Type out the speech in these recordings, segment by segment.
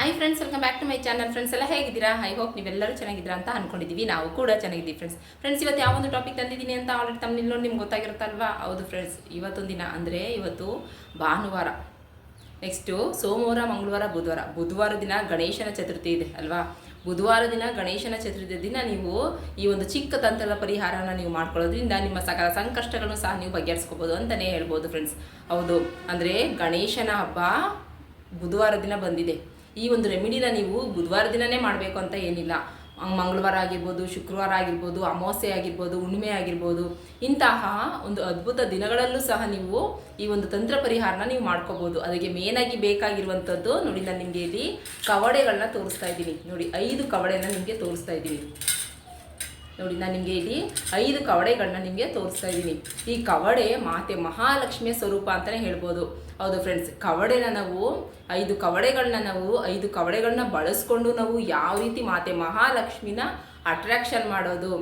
Hi friends welcome back to my channel friends ಎಲ್ಲ ಹೇಗಿದ್ದೀರಾ? I hope ನೀವೆಲ್ಲರೂ ಚೆನ್ನಾಗಿದ್ದೀರಾ ಅಂತ ಅನ್ಕೊಂಡಿದ್ದೀವಿ. ನಾವು ಕೂಡ ಚೆನ್ನಾಗಿದ್ದೀವಿ ಫ್ರೆಂಡ್ಸ್ ಫ್ರೆಂಡ್ಸ್ ಇವತ್ತು ಯಾವ ಒಂದು ಟಾಪಿಕ್ ತಂದಿದ್ದೀನಿ ಅಂತ ಆಲ್ರೆಡಿ ತಮ್ಮ ನಿಲ್ಲೋ ನಿಮ್ಗೆ ಗೊತ್ತಾಗಿರುತ್ತಲ್ವಾ? ಹೌದು ಫ್ರೆಂಡ್ಸ್ ಇವತ್ತೊಂದು ದಿನ ಅಂದರೆ ಇವತ್ತು ಭಾನುವಾರ. ನೆಕ್ಸ್ಟು ಸೋಮವಾರ, ಮಂಗಳವಾರ, ಬುಧವಾರ. ಬುಧವಾರ ದಿನ ಗಣೇಶನ ಚತುರ್ಥಿ ಇದೆ ಅಲ್ವಾ? ಬುಧವಾರ ದಿನ ಗಣೇಶನ ಚತುರ್ಥಿ ದಿನ ನೀವು ಈ ಒಂದು ಚಿಕ್ಕ ತಂತ್ರದ ಪರಿಹಾರನ ನೀವು ಮಾಡ್ಕೊಳ್ಳೋದ್ರಿಂದ ನಿಮ್ಮ ಸಕಲ ಸಂಕಷ್ಟಗಳನ್ನು ಸಹ ನೀವು ಬಗೆಹರಿಸ್ಕೋಬೋದು ಅಂತಲೇ ಹೇಳ್ಬೋದು ಫ್ರೆಂಡ್ಸ್ ಹೌದು. ಅಂದರೆ ಗಣೇಶನ ಹಬ್ಬ ಬುಧವಾರ ದಿನ ಬಂದಿದೆ. ಈ ಒಂದು ರೆಮಿಡಿನ ನೀವು ಬುಧವಾರ ದಿನನೇ ಮಾಡಬೇಕು ಅಂತ ಏನಿಲ್ಲ. ಮಂಗಳವಾರ ಆಗಿರ್ಬೋದು, ಶುಕ್ರವಾರ ಆಗಿರ್ಬೋದು, ಅಮಾವಾಸ್ಯೆ ಆಗಿರ್ಬೋದು, ಹುಣ್ಣಿಮೆ ಆಗಿರ್ಬೋದು, ಇಂತಹ ಒಂದು ಅದ್ಭುತ ದಿನಗಳಲ್ಲೂ ಸಹ ನೀವು ಈ ಒಂದು ತಂತ್ರ ಪರಿಹಾರನ ನೀವು ಮಾಡ್ಕೋಬೋದು. ಅದಕ್ಕೆ ಮೇನಾಗಿ ಬೇಕಾಗಿರುವಂಥದ್ದು ನೋಡಿ ನಾನು ನಿಮಗೆ ಇಲ್ಲಿ ಕವಡೆಗಳನ್ನ ತೋರಿಸ್ತಾ ಇದ್ದೀನಿ. ನೋಡಿ, ಐದು ಕವಡೆನ ನಿಮಗೆ ತೋರಿಸ್ತಾ ಇದ್ದೀನಿ. ನೋಡಿ, ನಾನು ನಿಮಗೆ ಇಲ್ಲಿ ಐದು ಕವಡೆಗಳನ್ನ ನಿಮಗೆ ತೋರಿಸ್ತಾ ಇದ್ದೀನಿ. ಈ ಕವಡೆ ಮಾತೆ ಮಹಾಲಕ್ಷ್ಮಿಯ ಸ್ವರೂಪ ಅಂತಲೇ ಹೇಳ್ಬೋದು. ಹೌದು ಫ್ರೆಂಡ್ಸ್ ಕವಡೆನ ನಾವು ಐದು ಕವಡೆಗಳನ್ನ ನಾವು ಐದು ಕವಡೆಗಳನ್ನ ಬಳಸ್ಕೊಂಡು ನಾವು ಯಾವ ರೀತಿ ಮಾತೆ ಮಹಾಲಕ್ಷ್ಮಿನ ಅಟ್ರಾಕ್ಷನ್ ಮಾಡೋದು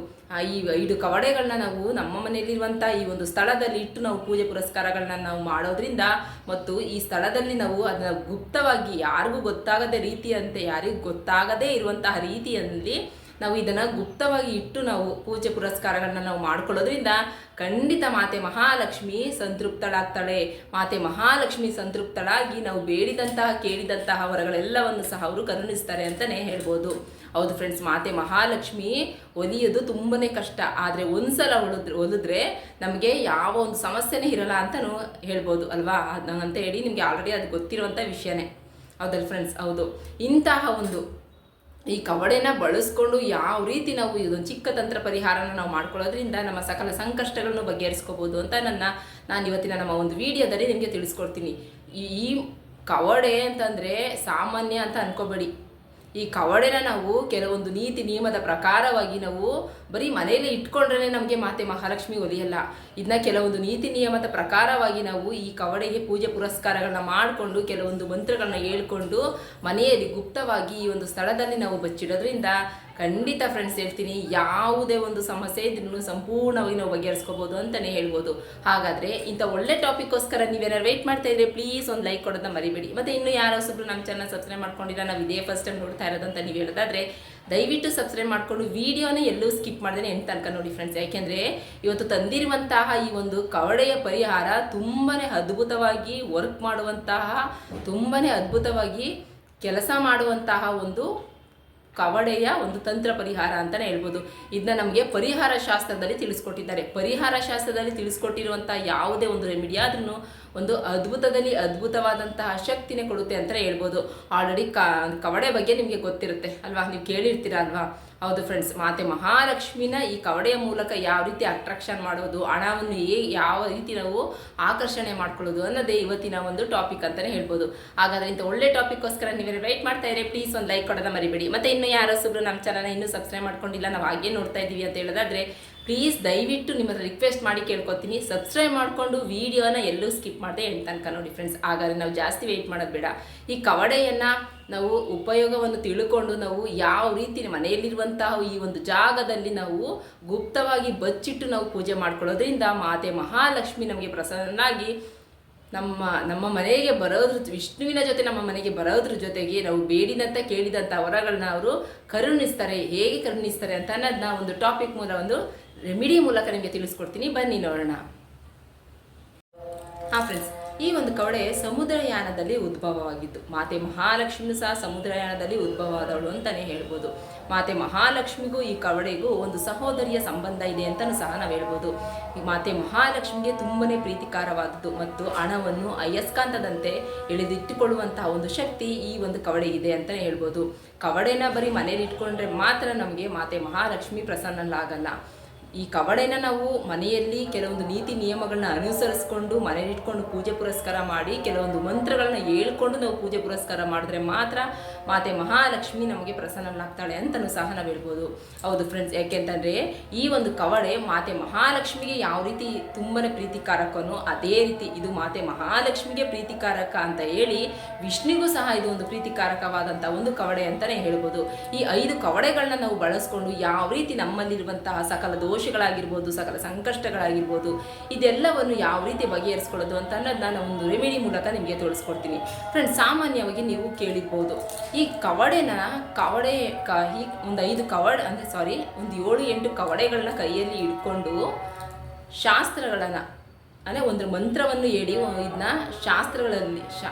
ಈ ಐದು ಕವಡೆಗಳನ್ನ ನಾವು ನಮ್ಮ ಮನೆಯಲ್ಲಿರುವಂಥ ಈ ಒಂದು ಸ್ಥಳದಲ್ಲಿ ಇಟ್ಟು ನಾವು ಪೂಜೆ ಪುರಸ್ಕಾರಗಳನ್ನ ನಾವು ಮಾಡೋದ್ರಿಂದ ಮತ್ತು ಈ ಸ್ಥಳದಲ್ಲಿ ನಾವು ಅದನ್ನ ಗುಪ್ತವಾಗಿ ಯಾರಿಗೂ ಗೊತ್ತಾಗದ ರೀತಿಯಂತೆ, ಯಾರಿಗೂ ಗೊತ್ತಾಗದೇ ಇರುವಂತಹ ರೀತಿಯಲ್ಲಿ ನಾವು ಇದನ್ನು ಗುಪ್ತವಾಗಿ ಇಟ್ಟು ನಾವು ಪೂಜೆ ಪುರಸ್ಕಾರಗಳನ್ನ ನಾವು ಮಾಡ್ಕೊಳ್ಳೋದ್ರಿಂದ ಖಂಡಿತ ಮಾತೆ ಮಹಾಲಕ್ಷ್ಮಿ ಸಂತೃಪ್ತಳಾಗ್ತಾಳೆ. ಮಾತೆ ಮಹಾಲಕ್ಷ್ಮಿ ಸಂತೃಪ್ತಳಾಗಿ ನಾವು ಬೇಡಿದಂತಹ, ಕೇಳಿದಂತಹ ವರಗಳೆಲ್ಲವನ್ನು ಸಹ ಅವರು ಕರುಣಿಸ್ತಾರೆ ಅಂತಲೇ ಹೇಳ್ಬೋದು. ಹೌದು ಫ್ರೆಂಡ್ಸ್ ಮಾತೆ ಮಹಾಲಕ್ಷ್ಮಿ ಒಲಿಯೋದು ತುಂಬನೇ ಕಷ್ಟ. ಆದರೆ ಒಂದ್ಸಲ ಒಲಿದ್ರೆ ಒಲಿದ್ರೆ ನಮಗೆ ಯಾವ ಒಂದು ಸಮಸ್ಯೆನೇ ಇರಲ್ಲ ಅಂತಲೂ ಹೇಳ್ಬೋದು, ಅಲ್ವಾ? ಅಂತ ಹೇಳಿ ನಿಮಗೆ ಆಲ್ರೆಡಿ ಅದು ಗೊತ್ತಿರುವಂಥ ವಿಷಯನೇ. ಹೌದಲ್ಲ ಫ್ರೆಂಡ್ಸ್ ಹೌದು. ಇಂತಹ ಒಂದು ಈ ಕವಡೆನ ಬಳಸ್ಕೊಂಡು ಯಾವ ರೀತಿ ನಾವು ಇದೊಂದು ಚಿಕ್ಕ ತಂತ್ರ ಪರಿಹಾರನ ನಾವು ಮಾಡ್ಕೊಳ್ಳೋದ್ರಿಂದ ನಮ್ಮ ಸಕಲ ಸಂಕಷ್ಟಗಳನ್ನು ಬಗೆಹರಿಸ್ಕೋಬೋದು ಅಂತ ನನ್ನ ನಾನು ಇವತ್ತಿನ ನಮ್ಮ ಒಂದು ವಿಡಿಯೋದಲ್ಲಿ ನಿಮಗೆ ತಿಳಿಸ್ಕೊಡ್ತೀನಿ. ಈ ಕವಡೆ ಅಂತಂದರೆ ಸಾಮಾನ್ಯ ಅಂತ ಅನ್ಕೋಬೇಡಿ. ಈ ಕವಡೆನ ನಾವು ಕೆಲವೊಂದು ನೀತಿ ನಿಯಮದ ಪ್ರಕಾರವಾಗಿ ನಾವು ಬರೀ ಮನೆಯಲ್ಲಿ ಇಟ್ಕೊಂಡ್ರೆ ನಮಗೆ ಮಾತೆ ಮಹಾಲಕ್ಷ್ಮಿ ಒಲಿಯಲ್ಲ. ಇದನ್ನ ಕೆಲವೊಂದು ನೀತಿ ನಿಯಮದ ಪ್ರಕಾರವಾಗಿ ನಾವು ಈ ಕವಡೆಗೆ ಪೂಜೆ ಪುರಸ್ಕಾರಗಳನ್ನ ಮಾಡಿಕೊಂಡು ಕೆಲವೊಂದು ಮಂತ್ರಗಳನ್ನ ಹೇಳ್ಕೊಂಡು ಮನೆಯಲ್ಲಿ ಗುಪ್ತವಾಗಿ ಈ ಒಂದು ಸ್ಥಳದಲ್ಲಿ ನಾವು ಬಚ್ಚಿಡೋದ್ರಿಂದ ಖಂಡಿತ ಫ್ರೆಂಡ್ಸ್ ಹೇಳ್ತೀನಿ, ಯಾವುದೇ ಒಂದು ಸಮಸ್ಯೆ ಇದನ್ನು ಸಂಪೂರ್ಣವಾಗಿ ನಾವು ಬಗೆಹರಿಸ್ಕೋಬೋದು ಅಂತಲೇ ಹೇಳ್ಬೋದು. ಹಾಗಾದರೆ ಇಂಥ ಒಳ್ಳೆ ಟಾಪಿಕ್ಗೋಸ್ಕರ ನೀವೇನಾರು ವೆಯ್ಟ್ ಮಾಡ್ತಾ ಇದ್ರೆ ಪ್ಲೀಸ್ ಒಂದು ಲೈಕ್ ಕೊಡೋದನ್ನ ಮರಿಬೇಡಿ. ಮತ್ತು ಇನ್ನು ಯಾರೋ ಹೊಸಬ್ರು ನಮ್ಮ ಚಾನಲ್ ಸಬ್ಸ್ಕ್ರೈಬ್ ಮಾಡ್ಕೊಂಡಿಲ್ಲ, ನಾವು ಇದೇ ಫಸ್ಟ್ ಟೈಮ್ ನೋಡ್ತಾ ಇರೋದಂತ ನೀವು ಹೇಳೋದಾದ್ರೆ, ದಯವಿಟ್ಟು ಸಬ್ಸ್ಕ್ರೈಬ್ ಮಾಡಿಕೊಂಡು ವಿಡಿಯೋನ ಎಲ್ಲೂ ಸ್ಕಿಪ್ ಮಾಡ್ದೇನೆ ಎಂತ ತನಕ ನೋಡಿ ಫ್ರೆಂಡ್ಸ್ ಯಾಕೆಂದರೆ ಇವತ್ತು ತಂದಿರುವಂತಹ ಈ ಒಂದು ಕವಡೆಯ ಪರಿಹಾರ ತುಂಬಾ ಅದ್ಭುತವಾಗಿ ವರ್ಕ್ ಮಾಡುವಂತಹ ತುಂಬಾ ಅದ್ಭುತವಾಗಿ ಕೆಲಸ ಮಾಡುವಂತಹ ಒಂದು ಕವಡೆಯ ಒಂದು ತಂತ್ರ ಪರಿಹಾರ ಅಂತಲೇ ಹೇಳ್ಬೋದು. ಇದನ್ನ ನಮಗೆ ಪರಿಹಾರ ಶಾಸ್ತ್ರದಲ್ಲಿ ತಿಳಿಸ್ಕೊಟ್ಟಿದ್ದಾರೆ. ಪರಿಹಾರ ಶಾಸ್ತ್ರದಲ್ಲಿ ತಿಳಿಸ್ಕೊಟ್ಟಿರುವಂಥ ಯಾವುದೇ ಒಂದು ರೆಮಿಡಿ ಆದ್ರೂ ಒಂದು ಅದ್ಭುತದಲ್ಲಿ ಅದ್ಭುತವಾದಂತಹ ಶಕ್ತಿನೇ ಕೊಡುತ್ತೆ ಅಂತಲೇ ಹೇಳ್ಬೋದು. ಆಲ್ರೆಡಿ ಕವಡೆ ಬಗ್ಗೆ ನಿಮಗೆ ಗೊತ್ತಿರುತ್ತೆ ಅಲ್ವಾ? ನೀವು ಕೇಳಿರ್ತೀರ ಅಲ್ವಾ? ಹೌದು ಫ್ರೆಂಡ್ಸ್ ಮಾತೆ ಮಹಾಲಕ್ಷ್ಮಿನ ಈ ಕವಡೆಯ ಮೂಲಕ ಯಾವ ರೀತಿ ಅಟ್ರಾಕ್ಷನ್ ಮಾಡೋದು ಹಣವನ್ನು ಹೇಗೆ ಯಾವ ರೀತಿ ನಾವು ಆಕರ್ಷಣೆ ಮಾಡ್ಕೊಳ್ಳೋದು ಅನ್ನೋದೇ ಇವತ್ತಿನ ಒಂದು ಟಾಪಿಕ್ ಅಂತಲೇ ಹೇಳ್ಬೋದು. ಹಾಗಾದ್ರೆ ಇಂಥ ಒಳ್ಳೆ ಟಾಪಿಕ್ಗೋಸ್ಕರ ನೀವೇ ವೆಯ್ಟ್ ಮಾಡ್ತಾ ಇದ್ರೆ ಪ್ಲೀಸ್ ಒಂದು ಲೈಕ್ ಕೊಡೋದ ಮರಿಬೇಡಿ. ಮತ್ತೆ ಇನ್ನು ಯಾರೋ ಸುಬ್ರು ನಮ್ಮ ಚಾನಲ್ನ ಇನ್ನೂ ಸಬ್ಸ್ಕ್ರೈಬ್ ಮಾಡ್ಕೊಂಡಿಲ್ಲ, ನಾವು ಹಾಗೆ ನೋಡ್ತಾ ಇದ್ದೀವಿ ಅಂತ ಹೇಳೋದಾದ್ರೆ ಪ್ಲೀಸ್ ದಯವಿಟ್ಟು ನಿಮ್ಮ ಹತ್ರ ರಿಕ್ವೆಸ್ಟ್ ಮಾಡಿ ಕೇಳ್ಕೊತೀನಿ. ಸಬ್ಸ್ಕ್ರೈಬ್ ಮಾಡಿಕೊಂಡು ವೀಡಿಯೋನ ಎಲ್ಲೂ ಸ್ಕಿಪ್ ಮಾಡದೆ ಎಂಟು ತನಕ ನೋಡಿ ಫ್ರೆಂಡ್ಸ್ ಹಾಗಾದ್ರೆ ನಾವು ಜಾಸ್ತಿ ವೆಯ್ಟ್ ಮಾಡೋದು ಬೇಡ. ಈ ಕವಡೆಯನ್ನು ನಾವು ಉಪಯೋಗವನ್ನು ತಿಳ್ಕೊಂಡು ನಾವು ಯಾವ ರೀತಿ ಮನೆಯಲ್ಲಿರುವಂತಹ ಈ ಒಂದು ಜಾಗದಲ್ಲಿ ನಾವು ಗುಪ್ತವಾಗಿ ಬಚ್ಚಿಟ್ಟು ನಾವು ಪೂಜೆ ಮಾಡ್ಕೊಳ್ಳೋದ್ರಿಂದ ಮಾತೆ ಮಹಾಲಕ್ಷ್ಮಿ ನಮಗೆ ಪ್ರಸನ್ನಾಗಿ ನಮ್ಮ ನಮ್ಮ ಮನೆಗೆ ಬರೋದ್ರ ವಿಷ್ಣುವಿನ ಜೊತೆ ನಮ್ಮ ಮನೆಗೆ ಬರೋದ್ರ ಜೊತೆಗೆ ನಾವು ಬೇಡಿದಂತ ಕೇಳಿದಂಥ ವರಗಳನ್ನ ಅವರು ಕರುಣಿಸ್ತಾರೆ. ಹೇಗೆ ಕರುಣಿಸ್ತಾರೆ ಅಂತ ಅನ್ನೋದನ್ನ ಒಂದು ಟಾಪಿಕ್ ಮೂಲ ಒಂದು ರೆಮಿಡಿ ಮೂಲಕ ನಿಮಗೆ ತಿಳಿಸ್ಕೊಡ್ತೀನಿ. ಬನ್ನಿ ನೋಡೋಣ. ಹಾಂ ಫ್ರೆಂಡ್ಸ್ ಈ ಒಂದು ಕವಡೆ ಸಮುದ್ರಯಾನದಲ್ಲಿ ಉದ್ಭವವಾಗಿದ್ದು ಮಾತೆ ಮಹಾಲಕ್ಷ್ಮಿಯೂ ಸಹ ಸಮುದ್ರಯಾನದಲ್ಲಿ ಉದ್ಭವವಾದವಳು ಅಂತಲೇ ಹೇಳ್ಬೋದು. ಮಾತೆ ಮಹಾಲಕ್ಷ್ಮಿಗೂ ಈ ಕವಡೆಗೂ ಒಂದು ಸಹೋದರಿಯ ಸಂಬಂಧ ಇದೆ ಅಂತಲೂ ಸಹ ನಾವು ಹೇಳ್ಬೋದು. ಈ ಮಾತೆ ಮಹಾಲಕ್ಷ್ಮಿಗೆ ತುಂಬನೇ ಪ್ರೀತಿಕಾರವಾದದ್ದು ಮತ್ತು ಹಣವನ್ನು ಅಯಸ್ಕಾಂತದಂತೆ ಎಳೆದಿಟ್ಟುಕೊಳ್ಳುವಂತಹ ಒಂದು ಶಕ್ತಿ ಈ ಒಂದು ಕವಡೆ ಇದೆ ಅಂತಲೇ ಹೇಳ್ಬೋದು. ಕವಡೆನ ಬರೀ ಮನೇಲಿ ಇಟ್ಕೊಂಡ್ರೆ ಮಾತ್ರ ನಮಗೆ ಮಾತೆ ಮಹಾಲಕ್ಷ್ಮಿ ಪ್ರಸನ್ನಲಾಗಲ್ಲ ಈ ಕವಡೆನ ನಾವು ಮನೆಯಲ್ಲಿ ಕೆಲವೊಂದು ನೀತಿ ನಿಯಮಗಳನ್ನ ಅನುಸರಿಸ್ಕೊಂಡು ಮನೇಲಿಟ್ಕೊಂಡು ಪೂಜೆ ಪುರಸ್ಕಾರ ಮಾಡಿ, ಕೆಲವೊಂದು ಮಂತ್ರಗಳನ್ನ ಹೇಳ್ಕೊಂಡು ನಾವು ಪೂಜೆ ಪುರಸ್ಕಾರ ಮಾಡಿದ್ರೆ ಮಾತ್ರ ಮಾತೆ ಮಹಾಲಕ್ಷ್ಮಿ ನಮಗೆ ಪ್ರಸನ್ನಳಾಗ್ತಾಳೆ ಅಂತಲೂ ಸಹ ನಾವು ಹೇಳ್ಬೋದು. ಹೌದು ಫ್ರೆಂಡ್ಸ್ ಯಾಕೆಂತಂದರೆ ಈ ಒಂದು ಕವಡೆ ಮಾತೆ ಮಹಾಲಕ್ಷ್ಮಿಗೆ ಯಾವ ರೀತಿ ತುಂಬನೇ ಪ್ರೀತಿಕಾರಕನೋ ಅದೇ ರೀತಿ ಇದು ಮಾತೆ ಮಹಾಲಕ್ಷ್ಮಿಗೆ ಪ್ರೀತಿಕಾರಕ ಅಂತ ಹೇಳಿ ವಿಷ್ಣುಗೂ ಸಹ ಇದು ಒಂದು ಪ್ರೀತಿಕಾರಕವಾದಂಥ ಒಂದು ಕವಡೆ ಅಂತಲೇ ಹೇಳ್ಬೋದು. ಈ ಐದು ಕವಡೆಗಳನ್ನ ನಾವು ಬಳಸ್ಕೊಂಡು ಯಾವ ರೀತಿ ನಮ್ಮಲ್ಲಿರುವಂತಹ ಸಕಲ ದೋಷ ದೋಷಗಳಾಗಿರ್ಬೋದು, ಸಕಲ ಸಂಕಷ್ಟಗಳಾಗಿರ್ಬೋದು, ಇದೆಲ್ಲವನ್ನು ಯಾವ ರೀತಿ ಬಗೆಹರಿಸ್ಕೊಳ್ಳೋದು ಅಂತ ಅನ್ನೋದು ನಾನು ಒಂದು ರೆಮಿಡಿ ಮೂಲಕ ನಿಮಗೆ ತೋರಿಸ್ಕೊಡ್ತೀನಿ. ಫ್ರೆಂಡ್ಸ್ ಸಾಮಾನ್ಯವಾಗಿ ನೀವು ಕೇಳಿರ್ಬೋದು, ಈ ಕವಡೆನ ಕವಡೆ ಕ ಈ ಒಂದು ಐದು ಕವಡೆ ಅಂದರೆ ಸಾರಿ ಒಂದು ಏಳು ಎಂಟು ಕವಡೆಗಳನ್ನ ಕೈಯಲ್ಲಿ ಇಟ್ಕೊಂಡು ಶಾಸ್ತ್ರಗಳನ್ನು, ಅಂದರೆ ಒಂದು ಮಂತ್ರವನ್ನು ಹೇಳಿ, ಇದನ್ನ ಶಾಸ್ತ್ರಗಳಲ್ಲಿ ಶಾ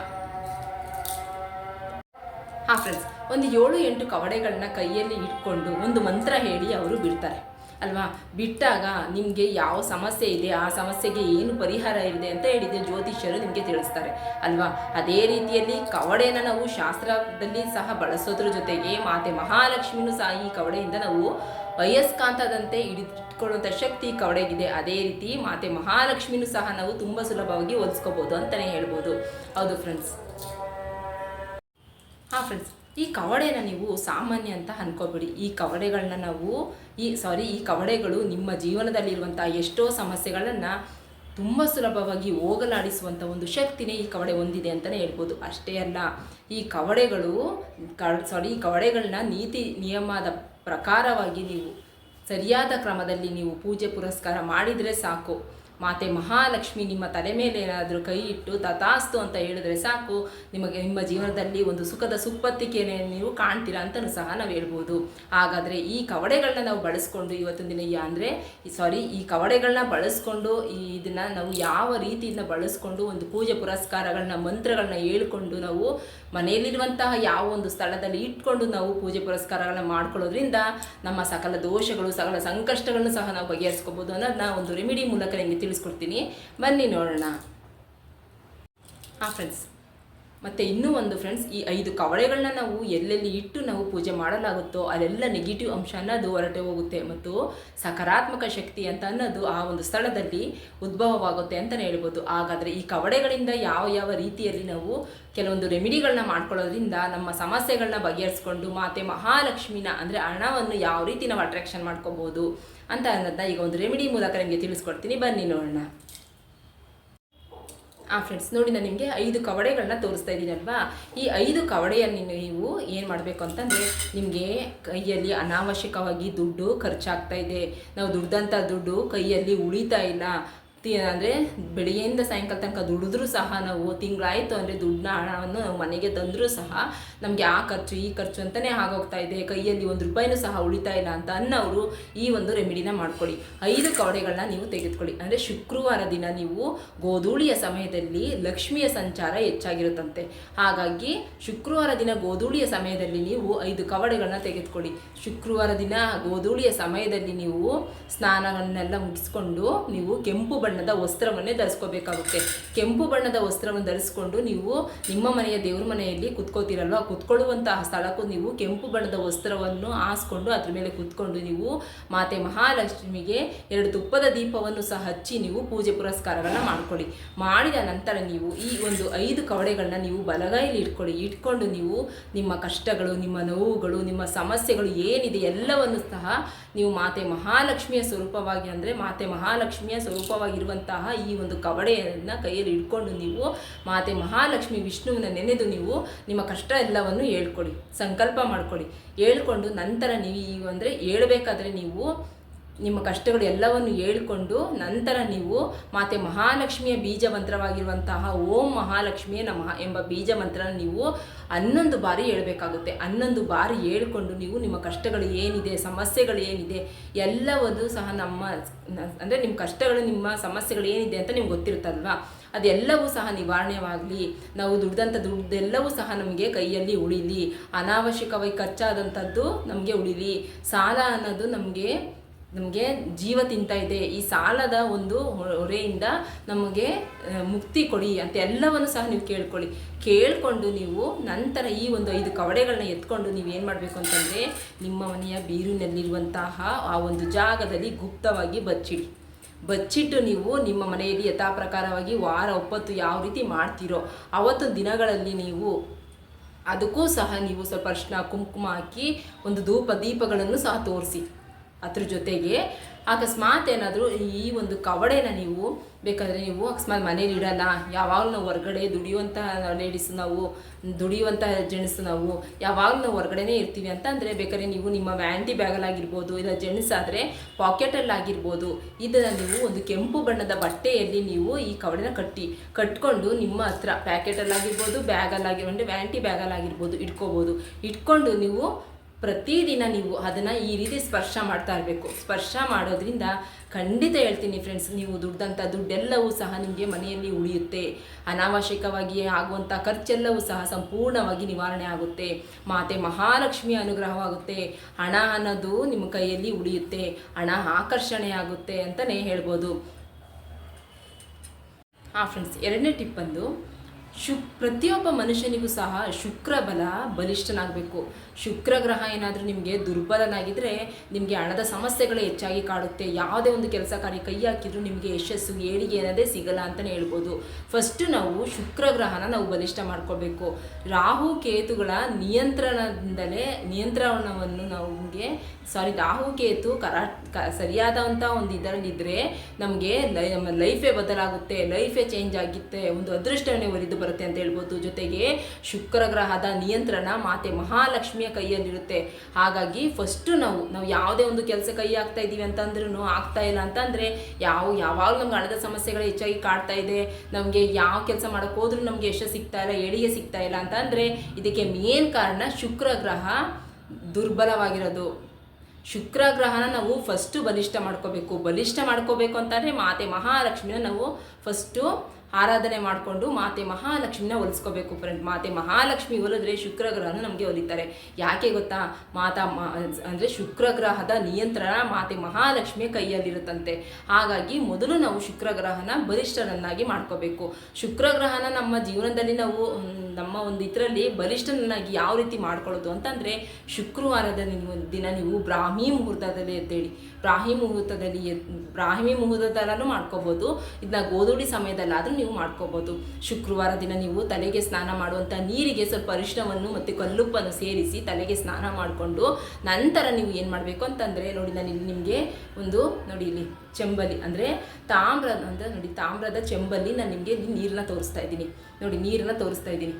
ಹಾಂ ಫ್ರೆಂಡ್ಸ್ ಒಂದು ಏಳು ಎಂಟು ಕವಡೆಗಳನ್ನ ಕೈಯಲ್ಲಿ ಇಟ್ಕೊಂಡು ಒಂದು ಮಂತ್ರ ಹೇಳಿ ಅವರು ಬಿಡ್ತಾರೆ. ಅಲ್ವಾ? ಬಿಟ್ಟಾಗ ನಿಮಗೆ ಯಾವ ಸಮಸ್ಯೆ ಇದೆ, ಆ ಸಮಸ್ಯೆಗೆ ಏನು ಪರಿಹಾರ ಇದೆ ಅಂತ ಹೇಳಿದೆ ಜ್ಯೋತಿಷ್ಯರು ನಿಮಗೆ ತಿಳಿಸ್ತಾರೆ, ಅಲ್ವಾ? ಅದೇ ರೀತಿಯಲ್ಲಿ ಕವಡೆನ ನಾವು ಶಾಸ್ತ್ರದಲ್ಲಿ ಸಹ ಬಳಸೋದ್ರ ಜೊತೆಗೆ ಮಾತೆ ಮಹಾಲಕ್ಷ್ಮಿನೂ ಸಹ ಈ ಕವಡೆಯಿಂದ ನಾವು ವಯಸ್ಕಾಂತದಂತೆ ಹಿಡಿದುಕೊಳ್ಳುವಂಥ ಶಕ್ತಿ ಕವಡೆಗಿದೆ. ಅದೇ ರೀತಿ ಮಾತೆ ಮಹಾಲಕ್ಷ್ಮಿನೂ ಸಹ ನಾವು ತುಂಬ ಸುಲಭವಾಗಿ ಹೊಲಿಸ್ಕೋಬೋದು ಅಂತಲೇ ಹೇಳ್ಬೋದು. ಹೌದು ಫ್ರೆಂಡ್ಸ್ ಹಾಂ ಫ್ರೆಂಡ್ಸ್ ಈ ಕವಡೆನ ನೀವು ಸಾಮಾನ್ಯ ಅಂತ ಅನ್ಕೋಬೇಡಿ. ಈ ಕವಡೆಗಳನ್ನ ನಾವು ಈ ಸಾರಿ ಈ ಕವಡೆಗಳು ನಿಮ್ಮ ಜೀವನದಲ್ಲಿರುವಂಥ ಎಷ್ಟೋ ಸಮಸ್ಯೆಗಳನ್ನು ತುಂಬ ಸುಲಭವಾಗಿ ಹೋಗಲಾಡಿಸುವಂಥ ಒಂದು ಶಕ್ತಿನೇ ಈ ಕವಡೆ ಹೊಂದಿದೆ ಅಂತಲೇ ಹೇಳ್ಬೋದು. ಅಷ್ಟೇ ಅಲ್ಲ, ಈ ಕವಡೆಗಳು ಸಾರಿ ಈ ಕವಡೆಗಳನ್ನ ನೀತಿ, ನಿಯಮದ ಪ್ರಕಾರವಾಗಿ ನೀವು ಸರಿಯಾದ ಕ್ರಮದಲ್ಲಿ ನೀವು ಪೂಜೆ ಪುರಸ್ಕಾರ ಮಾಡಿದರೆ ಸಾಕು. ಮಾತೆ ಮಹಾಲಕ್ಷ್ಮಿ ನಿಮ್ಮ ತಲೆ ಮೇಲೆ ಏನಾದರೂ ಕೈ ಇಟ್ಟು ತಥಾಸ್ತು ಅಂತ ಹೇಳಿದ್ರೆ ಸಾಕು. ನಿಮಗೆ ನಿಮ್ಮ ಜೀವನದಲ್ಲಿ ಒಂದು ಸುಖದ ಸುಪ್ಪತ್ತಿಕೆಯನ್ನು ನೀವು ಕಾಣ್ತೀರಾ ಅಂತಲೂ ಸಹ ನಾವು ಹೇಳ್ಬೋದು. ಹಾಗಾದರೆ ಈ ಕವಡೆಗಳನ್ನ ನಾವು ಬಳಸ್ಕೊಂಡು ಇವತ್ತಿನ ದಿನ ಅಂದರೆ ಸಾರಿ ಈ ಕವಡೆಗಳನ್ನ ಬಳಸ್ಕೊಂಡು ಈ ಇದನ್ನು ನಾವು ಯಾವ ರೀತಿಯಿಂದ ಬಳಸ್ಕೊಂಡು ಒಂದು ಪೂಜೆ ಪುರಸ್ಕಾರಗಳನ್ನ ಮಂತ್ರಗಳನ್ನ ಹೇಳ್ಕೊಂಡು ನಾವು ಮನೆಯಲ್ಲಿರುವಂತಹ ಯಾವ ಒಂದು ಸ್ಥಳದಲ್ಲಿ ಇಟ್ಕೊಂಡು ನಾವು ಪೂಜೆ ಪುರಸ್ಕಾರಗಳನ್ನ ಮಾಡ್ಕೊಳ್ಳೋದ್ರಿಂದ ನಮ್ಮ ಸಕಲ ದೋಷಗಳು, ಸಕಲ ಸಂಕಷ್ಟಗಳನ್ನು ಸಹ ನಾವು ಬಗೆಹರಿಸ್ಕೋಬೋದು ಅನ್ನೋದನ್ನ ಒಂದು ರೆಮಿಡಿ ಮೂಲಕ ನಿಮಗೆ ತಿಳಿಸ್ಕೊಡ್ತೀನಿ. ಬನ್ನಿ ನೋಡೋಣ. ಹಾಂ ಫ್ರೆಂಡ್ಸ್ ಮತ್ತು ಇನ್ನೂ ಒಂದು ಫ್ರೆಂಡ್ಸ್ ಈ ಐದು ಕವಳೆಗಳನ್ನ ನಾವು ಎಲ್ಲೆಲ್ಲಿ ಇಟ್ಟು ನಾವು ಪೂಜೆ ಮಾಡಲಾಗುತ್ತೋ ಅಲ್ಲೆಲ್ಲ ನೆಗೆಟಿವ್ ಅಂಶ ಅನ್ನೋದು ಹೊರಟೆ ಹೋಗುತ್ತೆ. ಮತ್ತು ಸಕಾರಾತ್ಮಕ ಶಕ್ತಿ ಅಂತ ಅನ್ನೋದು ಆ ಒಂದು ಸ್ಥಳದಲ್ಲಿ ಉದ್ಭವವಾಗುತ್ತೆ ಅಂತಲೇ ಹೇಳ್ಬೋದು. ಹಾಗಾದರೆ ಈ ಕವಡೆಗಳಿಂದ ಯಾವ ಯಾವ ರೀತಿಯಲ್ಲಿ ನಾವು ಕೆಲವೊಂದು ರೆಮಿಡಿಗಳನ್ನ ಮಾಡ್ಕೊಳ್ಳೋದ್ರಿಂದ ನಮ್ಮ ಸಮಸ್ಯೆಗಳನ್ನ ಬಗೆಹರಿಸ್ಕೊಂಡು ಮಾತೆ ಮಹಾಲಕ್ಷ್ಮಿನ ಅಂದರೆ ಹಣವನ್ನು ಯಾವ ರೀತಿ ನಾವು ಅಟ್ರಾಕ್ಷನ್ ಮಾಡ್ಕೋಬೋದು ಅಂತ ಅನ್ನೋದನ್ನ ಈಗ ಒಂದು ರೆಮಿಡಿ ಮೂಲಕ ನಿಮಗೆ ತಿಳಿಸ್ಕೊಡ್ತೀನಿ. ಬನ್ನಿ ನೋಡೋಣ. ಆ ಫ್ರೆಂಡ್ಸ್ ನೋಡಿ ನಾನು ನಿಮಗೆ ಐದು ಕವಡೆಗಳನ್ನ ತೋರಿಸ್ತಾ ಇದ್ದೀನಲ್ವಾ ಈ ಐದು ಕವಡೆಯನ್ನು ನೀವು ಏನು ಮಾಡಬೇಕು ಅಂತಂದರೆ, ನಿಮಗೆ ಕೈಯಲ್ಲಿ ಅನಾವಶ್ಯಕವಾಗಿ ದುಡ್ಡು ಖರ್ಚಾಗ್ತಾ ಇದೆ. ನಾವು ದುಡ್ದಂಥ ದುಡ್ಡು ಕೈಯಲ್ಲಿ ಉಳಿತಾ ಇಲ್ಲ. ಅಂದರೆ ಬೆಳಿಗ್ಗೆಯಿಂದ ಸಾಯಂಕಾಲ ತನಕ ದುಡಿದ್ರೂ ಸಹ ನಾವು ತಿಂಗಳಾಯಿತು ಅಂದರೆ ದುಡ್ಡನ್ನ ಹಣವನ್ನು ನಾವು ಮನೆಗೆ ತಂದರೂ ಸಹ ನಮಗೆ ಆ ಖರ್ಚು, ಈ ಖರ್ಚು ಅಂತಲೇ ಆಗೋಗ್ತಾ ಇದೆ. ಕೈಯಲ್ಲಿ ಒಂದು ರೂಪಾಯಿನೂ ಸಹ ಉಳಿತಾ ಇಲ್ಲ ಅಂತ ಅನ್ನೋರು ಈ ಒಂದು ರೆಮಿಡಿನ ಮಾಡ್ಕೊಳ್ಳಿ. ಐದು ಕವಡೆಗಳನ್ನ ನೀವು ತೆಗೆದುಕೊಳ್ಳಿ. ಅಂದರೆ ಶುಕ್ರವಾರ ದಿನ ನೀವು ಗೋಧೂಳಿಯ ಸಮಯದಲ್ಲಿ ಲಕ್ಷ್ಮಿಯ ಸಂಚಾರ ಹೆಚ್ಚಾಗಿರುತ್ತಂತೆ. ಹಾಗಾಗಿ ಶುಕ್ರವಾರ ದಿನ ಗೋಧೂಳಿಯ ಸಮಯದಲ್ಲಿ ನೀವು ಐದು ಕವಡೆಗಳನ್ನ ತೆಗೆದುಕೊಳ್ಳಿ. ಶುಕ್ರವಾರ ದಿನ ಗೋಧೂಳಿಯ ಸಮಯದಲ್ಲಿ ನೀವು ಸ್ನಾನಗಳನ್ನೆಲ್ಲ ಮುಗಿಸ್ಕೊಂಡು ನೀವು ಕೆಂಪು ಬಣ್ಣದ ವಸ್ತ್ರವನ್ನೇ ಧರಿಸ್ಕೋಬೇಕಾಗುತ್ತೆ. ಕೆಂಪು ಬಣ್ಣದ ವಸ್ತ್ರವನ್ನು ಧರಿಸ್ಕೊಂಡು ನೀವು ನಿಮ್ಮ ಮನೆಯ ದೇವ್ರ ಮನೆಯಲ್ಲಿ ಕುತ್ಕೋತಿರಲ್ವ? ಕುತ್ಕೊಳ್ಳುವಂತಹ ಸ್ಥಳಕ್ಕೂ ನೀವು ಕೆಂಪು ಬಣ್ಣದ ವಸ್ತ್ರವನ್ನು ಹಾಸ್ಕೊಂಡು ಅದ್ರ ಮೇಲೆ ಕುತ್ಕೊಂಡು ನೀವು ಮಾತೆ ಮಹಾಲಕ್ಷ್ಮಿಗೆ ಎರಡು ತುಪ್ಪದ ದೀಪವನ್ನು ಸಹ ಹಚ್ಚಿ ನೀವು ಪೂಜೆ ಪುರಸ್ಕಾರಗಳನ್ನ ಮಾಡ್ಕೊಳ್ಳಿ. ಮಾಡಿದ ನಂತರ ನೀವು ಈ ಒಂದು ಐದು ಕವಡೆಗಳನ್ನ ನೀವು ಬಲಗೈಲಿ ಇಟ್ಕೊಳ್ಳಿ. ಇಟ್ಕೊಂಡು ನೀವು ನಿಮ್ಮ ಕಷ್ಟಗಳು, ನಿಮ್ಮ ನೋವುಗಳು, ನಿಮ್ಮ ಸಮಸ್ಯೆಗಳು ಏನಿದೆ ಎಲ್ಲವನ್ನು ಸಹ ನೀವು ಮಾತೆ ಮಹಾಲಕ್ಷ್ಮಿಯ ಸ್ವರೂಪವಾಗಿ ಅಂದರೆ ಮಾತೆ ಮಹಾಲಕ್ಷ್ಮಿಯ ಸ್ವರೂಪವಾಗಿರುವಂತಹ ಈ ಒಂದು ಕವಡೆಯನ್ನು ಕೈಯಲ್ಲಿ ಇಟ್ಕೊಂಡು ನೀವು ಮಾತೆ ಮಹಾಲಕ್ಷ್ಮಿ ವಿಷ್ಣುವಿನ ನೆನೆದು ನೀವು ನಿಮ್ಮ ಕಷ್ಟ ಎಲ್ಲವನ್ನು ಹೇಳ್ಕೊಡಿ, ಸಂಕಲ್ಪ ಮಾಡ್ಕೊಡಿ. ಹೇಳ್ಕೊಂಡು ನಂತರ ನೀವು ಈ ಅಂದರೆ ಹೇಳ್ಬೇಕಾದ್ರೆ ನೀವು ನಿಮ್ಮ ಕಷ್ಟಗಳು ಎಲ್ಲವನ್ನು ಹೇಳಿಕೊಂಡು ನಂತರ ನೀವು ಮಾತೆ ಮಹಾಲಕ್ಷ್ಮಿಯ ಬೀಜ ಮಂತ್ರವಾಗಿರುವಂತಹ ಓಂ ಮಹಾಲಕ್ಷ್ಮಿಯ ನಮಃ ಎಂಬ ಬೀಜ ಮಂತ್ರ ನೀವು ಹನ್ನೊಂದು ಬಾರಿ ಹೇಳಬೇಕಾಗುತ್ತೆ. ಹನ್ನೊಂದು ಬಾರಿ ಹೇಳ್ಕೊಂಡು ನೀವು ನಿಮ್ಮ ಕಷ್ಟಗಳು ಏನಿದೆ, ಸಮಸ್ಯೆಗಳು ಏನಿದೆ, ಎಲ್ಲವನ್ನೂ ಸಹ ನಮ್ಮ ಅಂದರೆ ನಿಮ್ಮ ಕಷ್ಟಗಳು, ನಿಮ್ಮ ಸಮಸ್ಯೆಗಳು ಏನಿದೆ ಅಂತ ನಿಮ್ಗೆ ಗೊತ್ತಿರುತ್ತಲ್ವಾ? ಅದೆಲ್ಲವೂ ಸಹ ನಿವಾರಣೆವಾಗಲಿ ನಾವು ದುಡ್ದಂಥ ದುಡ್ದೆಲ್ಲವೂ ಸಹ ನಮಗೆ ಕೈಯಲ್ಲಿ ಉಳಿಲಿ. ಅನಾವಶ್ಯಕವಾಗಿ ಖರ್ಚಾದಂಥದ್ದು ನಮಗೆ ಉಳಿಲಿ. ಸಾಲ ಅನ್ನೋದು ನಮಗೆ ನಮಗೆ ಜೀವ ತಿಂತ ಇದೆ. ಈ ಸಾಲದ ಒಂದು ಹೊರೆಯಿಂದ ನಮಗೆ ಮುಕ್ತಿ ಕೊಡಿ ಅಂತ ಎಲ್ಲವನ್ನು ಸಹ ನೀವು ಕೇಳ್ಕೊಳ್ಳಿ. ಕೇಳಿಕೊಂಡು ನೀವು ನಂತರ ಈ ಒಂದು ಐದು ಕವಡೆಗಳನ್ನ ಎತ್ಕೊಂಡು ನೀವು ಏನು ಮಾಡಬೇಕು ಅಂತಂದರೆ, ನಿಮ್ಮ ಮನೆಯ ಬೀರಿನಲ್ಲಿರುವಂತಹ ಆ ಒಂದು ಜಾಗದಲ್ಲಿ ಗುಪ್ತವಾಗಿ ಬಚ್ಚಿಡಿ. ಬಚ್ಚಿಟ್ಟು ನೀವು ನಿಮ್ಮ ಮನೆಯಲ್ಲಿ ಯಥಾ ಪ್ರಕಾರವಾಗಿ ವಾರ ಒಪ್ಪತ್ತು ಯಾವ ರೀತಿ ಮಾಡ್ತೀರೋ, ಅವತ್ತು ದಿನಗಳಲ್ಲಿ ನೀವು ಅದಕ್ಕೂ ಸಹ ನೀವು ಸ್ವಲ್ಪ ಅರ್ಶಿನ ಕುಂಕುಮ ಹಾಕಿ ಒಂದು ಧೂಪ ದೀಪಗಳನ್ನು ಸಹ ತೋರಿಸಿ. ಅದ್ರ ಜೊತೆಗೆ ಅಕಸ್ಮಾತ್ ಏನಾದರೂ ಈ ಒಂದು ಕವಡೆನ ನೀವು ಬೇಕಾದರೆ ನೀವು ಅಕಸ್ಮಾತ್ ಮನೇಲಿ ಇಡಲ್ಲ. ಯಾವಾಗಲೂ ನಾವು ಹೊರಗಡೆ ದುಡಿಯುವಂಥ ಲೇಡೀಸ್ ನಾವು ದುಡಿಯುವಂಥ ಜೆಂಟ್ಸ್ ನಾವು, ಯಾವಾಗಲೂ ನಾವು ಹೊರಗಡೆನೇ ಇರ್ತೀವಿ ಅಂತ ಅಂದರೆ ಬೇಕಾದ್ರೆ ನೀವು ನಿಮ್ಮ ವ್ಯಾಂಟಿ ಬ್ಯಾಗಲ್ಲಾಗಿರ್ಬೋದು ಇಲ್ಲ ಜೆಂಟ್ಸ್ ಆದರೆ ಪಾಕೆಟಲ್ಲಾಗಿರ್ಬೋದು ಇದನ್ನು ನೀವು ಒಂದು ಕೆಂಪು ಬಣ್ಣದ ಬಟ್ಟೆಯಲ್ಲಿ ನೀವು ಈ ಕವಡೆನ ಕಟ್ಟಿ, ಕಟ್ಕೊಂಡು ನಿಮ್ಮ ಹತ್ರ ಪ್ಯಾಕೆಟಲ್ಲಾಗಿರ್ಬೋದು ಬ್ಯಾಗಲ್ಲಾಗಿರ್ಬೋದು ವ್ಯಾಂಟಿ ಬ್ಯಾಗಲ್ಲಾಗಿರ್ಬೋದು ಇಟ್ಕೋಬೋದು. ಇಟ್ಕೊಂಡು ನೀವು ಪ್ರತಿದಿನ ನೀವು ಅದನ್ನು ಈ ರೀತಿ ಸ್ಪರ್ಶ ಮಾಡ್ತಾ ಇರಬೇಕು. ಸ್ಪರ್ಶ ಮಾಡೋದ್ರಿಂದ ಖಂಡಿತ ಹೇಳ್ತೀನಿ ಫ್ರೆಂಡ್ಸ್ ನೀವು ದುಡ್ದಂಥ ದುಡ್ಡೆಲ್ಲವೂ ಸಹ ನಿಮಗೆ ಮನೆಯಲ್ಲಿ ಉಳಿಯುತ್ತೆ. ಅನಾವಶ್ಯಕವಾಗಿ ಆಗುವಂಥ ಖರ್ಚೆಲ್ಲವೂ ಸಹ ಸಂಪೂರ್ಣವಾಗಿ ನಿವಾರಣೆ ಆಗುತ್ತೆ. ಮಾತೆ ಮಹಾಲಕ್ಷ್ಮಿ ಅನುಗ್ರಹವಾಗುತ್ತೆ. ಹಣ ಅನ್ನೋದು ನಿಮ್ಮ ಕೈಯಲ್ಲಿ ಉಳಿಯುತ್ತೆ. ಹಣ ಆಕರ್ಷಣೆ ಆಗುತ್ತೆ ಅಂತಲೇ ಹೇಳ್ಬೋದು. ಹಾಂ ಫ್ರೆಂಡ್ಸ್ ಎರಡನೇ ಟಿಪ್ ಬಂದು ಶುಕ್, ಪ್ರತಿಯೊಬ್ಬ ಮನುಷ್ಯನಿಗೂ ಸಹ ಶುಕ್ರ ಬಲ ಬಲಿಷ್ಠನಾಗಬೇಕು. ಶುಕ್ರ ಗ್ರಹ ಏನಾದರೂ ನಿಮಗೆ ದುರ್ಬಲನಾಗಿದ್ದರೆ ನಿಮಗೆ ಹಣದ ಸಮಸ್ಯೆಗಳೇ ಹೆಚ್ಚಾಗಿ ಕಾಡುತ್ತೆ. ಯಾವುದೇ ಒಂದು ಕೆಲಸ ಕಾರ್ಯ ಕೈ ಹಾಕಿದ್ರು ನಿಮಗೆ ಯಶಸ್ಸು, ಏಳಿಗೆ ಅನ್ನೋದೇ ಸಿಗಲ್ಲ ಅಂತಲೇ ಹೇಳ್ಬೋದು. ಫಸ್ಟು ನಾವು ಶುಕ್ರ ಗ್ರಹನ ನಾವು ಬಲಿಷ್ಠ ಮಾಡ್ಕೋಬೇಕು ರಾಹು ಕೇತುಗಳ ನಿಯಂತ್ರಣದಿಂದಲೇ, ನಿಯಂತ್ರಣವನ್ನು ನಮಗೆ ಸಾರಿ ರಾಹು ಕೇತು ಕರಾ, ಕ ಸರಿಯಾದಂಥ ಒಂದು ಇದರಲ್ಲಿದ್ದರೆ ನಮಗೆ ಲೈಫೇ ಬದಲಾಗುತ್ತೆ. ಲೈಫೇ ಚೇಂಜ್ ಆಗುತ್ತೆ. ಒಂದು ಅದೃಷ್ಟವೇ ಒಲಿದು ಬರುತ್ತೆ ಅಂತ ಹೇಳ್ಬೋದು. ಜೊತೆಗೆ ಶುಕ್ರ ಗ್ರಹದ ನಿಯಂತ್ರಣ ಮಾತೆ ಮಹಾಲಕ್ಷ್ಮಿಯ ಕೈಯಲ್ಲಿರುತ್ತೆ. ಹಾಗಾಗಿ ಫಸ್ಟು ನಾವು ನಾವು ಯಾವುದೇ ಒಂದು ಕೆಲಸ ಕೈ ಹಾಕ್ತಾ ಇದ್ದೀವಿ ಅಂತಂದ್ರೂ ಆಗ್ತಾ ಇಲ್ಲ ಅಂತಂದರೆ ಯಾವ, ಯಾವಾಗಲೂ ನಮ್ಗೆ ಹಣದ ಸಮಸ್ಯೆಗಳು ಹೆಚ್ಚಾಗಿ ಕಾಡ್ತಾ ಇದೆ. ನಮಗೆ ಯಾವ ಕೆಲಸ ಮಾಡೋಕ್ಕೆ ಹೋದ್ರೂ ನಮಗೆ ಯಶ ಸಿಗ್ತಾ ಇಲ್ಲ, ಏಳಿಗೆ ಸಿಗ್ತಾ ಇಲ್ಲ ಅಂತಂದರೆ ಇದಕ್ಕೆ ಮೇನ್ ಕಾರಣ ಶುಕ್ರ ಗ್ರಹ ದುರ್ಬಲವಾಗಿರೋದು. ಶುಕ್ರ ಗ್ರಹನ ನಾವು ಫಸ್ಟು ಬಲಿಷ್ಠ ಮಾಡ್ಕೋಬೇಕು. ಬಲಿಷ್ಠ ಮಾಡ್ಕೋಬೇಕು ಅಂತಂದರೆ ಮಾತೆ ಮಹಾಲಕ್ಷ್ಮಿನ ನಾವು ಫಸ್ಟು ಆರಾಧನೆ ಮಾಡಿಕೊಂಡು ಮಾತೆ ಮಹಾಲಕ್ಷ್ಮಿನ ಒಲಿಸ್ಕೋಬೇಕು ಫ್ರೆಂಡ್ ಮಾತೆ ಮಹಾಲಕ್ಷ್ಮಿ ಒಲಿದ್ರೆ ಶುಕ್ರ ಗ್ರಹನ ನಮಗೆ ಒಲಿತಾರೆ ಯಾಕೆ ಗೊತ್ತಾ? ಮಾತಾ ಅಂದರೆ ಶುಕ್ರ ಗ್ರಹದ ನಿಯಂತ್ರಣ ಮಾತೆ ಮಹಾಲಕ್ಷ್ಮಿಯ ಕೈಯಲ್ಲಿರುತ್ತಂತೆ. ಹಾಗಾಗಿ ಮೊದಲು ನಾವು ಶುಕ್ರ ಗ್ರಹನ ಬಲಿಷ್ಠರನ್ನಾಗಿ ಮಾಡ್ಕೋಬೇಕು. ಶುಕ್ರ ಗ್ರಹನ ನಮ್ಮ ಜೀವನದಲ್ಲಿ ನಾವು ನಮ್ಮ ಒಂದು ಇದರಲ್ಲಿ ಬಲಿಷ್ಠನನ್ನಾಗಿ ಯಾವ ರೀತಿ ಮಾಡ್ಕೊಳ್ಳೋದು ಅಂತಂದರೆ ಶುಕ್ರವಾರದ ದಿನ ನೀವು ಬ್ರಾಹ್ಮಿ ಮುಹೂರ್ತದಲ್ಲಿ ಎದ್ದೇಳಿ. ಬ್ರಾಹ್ಮಿ ಮುಹೂರ್ತದಲ್ಲಿ ರಾಹಿ ಮುಹೂರ್ತದಲ್ಲೂ ಮಾಡ್ಕೋಬೋದು. ಇದನ್ನ ಗೋಧೂಳಿ ಸಮಯದಲ್ಲಾದರೂ ನೀವು ಮಾಡ್ಕೋಬೋದು. ಶುಕ್ರವಾರ ದಿನ ನೀವು ತಲೆಗೆ ಸ್ನಾನ ಮಾಡುವಂಥ ನೀರಿಗೆ ಸ್ವಲ್ಪ ಅರಿಶಿನವನ್ನು ಮತ್ತು ಕಲ್ಲುಪ್ಪನ್ನು ಸೇರಿಸಿ ತಲೆಗೆ ಸ್ನಾನ ಮಾಡಿಕೊಂಡು ನಂತರ ನೀವು ಏನು ಮಾಡಬೇಕು ಅಂತಂದರೆ ನೋಡಿ ನಾನು ಇಲ್ಲಿ ನಿಮಗೆ ಒಂದು ನೋಡಿ ಇಲ್ಲಿ ಚೆಂಬಲಿ ಅಂದರೆ ತಾಮ್ರದ ಅಂದರೆ ನೋಡಿ ತಾಮ್ರದ ಚೆಂಬಲ್ಲಿ ನಾನು ನಿಮಗೆ ನೀರನ್ನ ತೋರಿಸ್ತಾ ಇದ್ದೀನಿ. ನೋಡಿ ನೀರನ್ನ ತೋರಿಸ್ತಾ ಇದ್ದೀನಿ.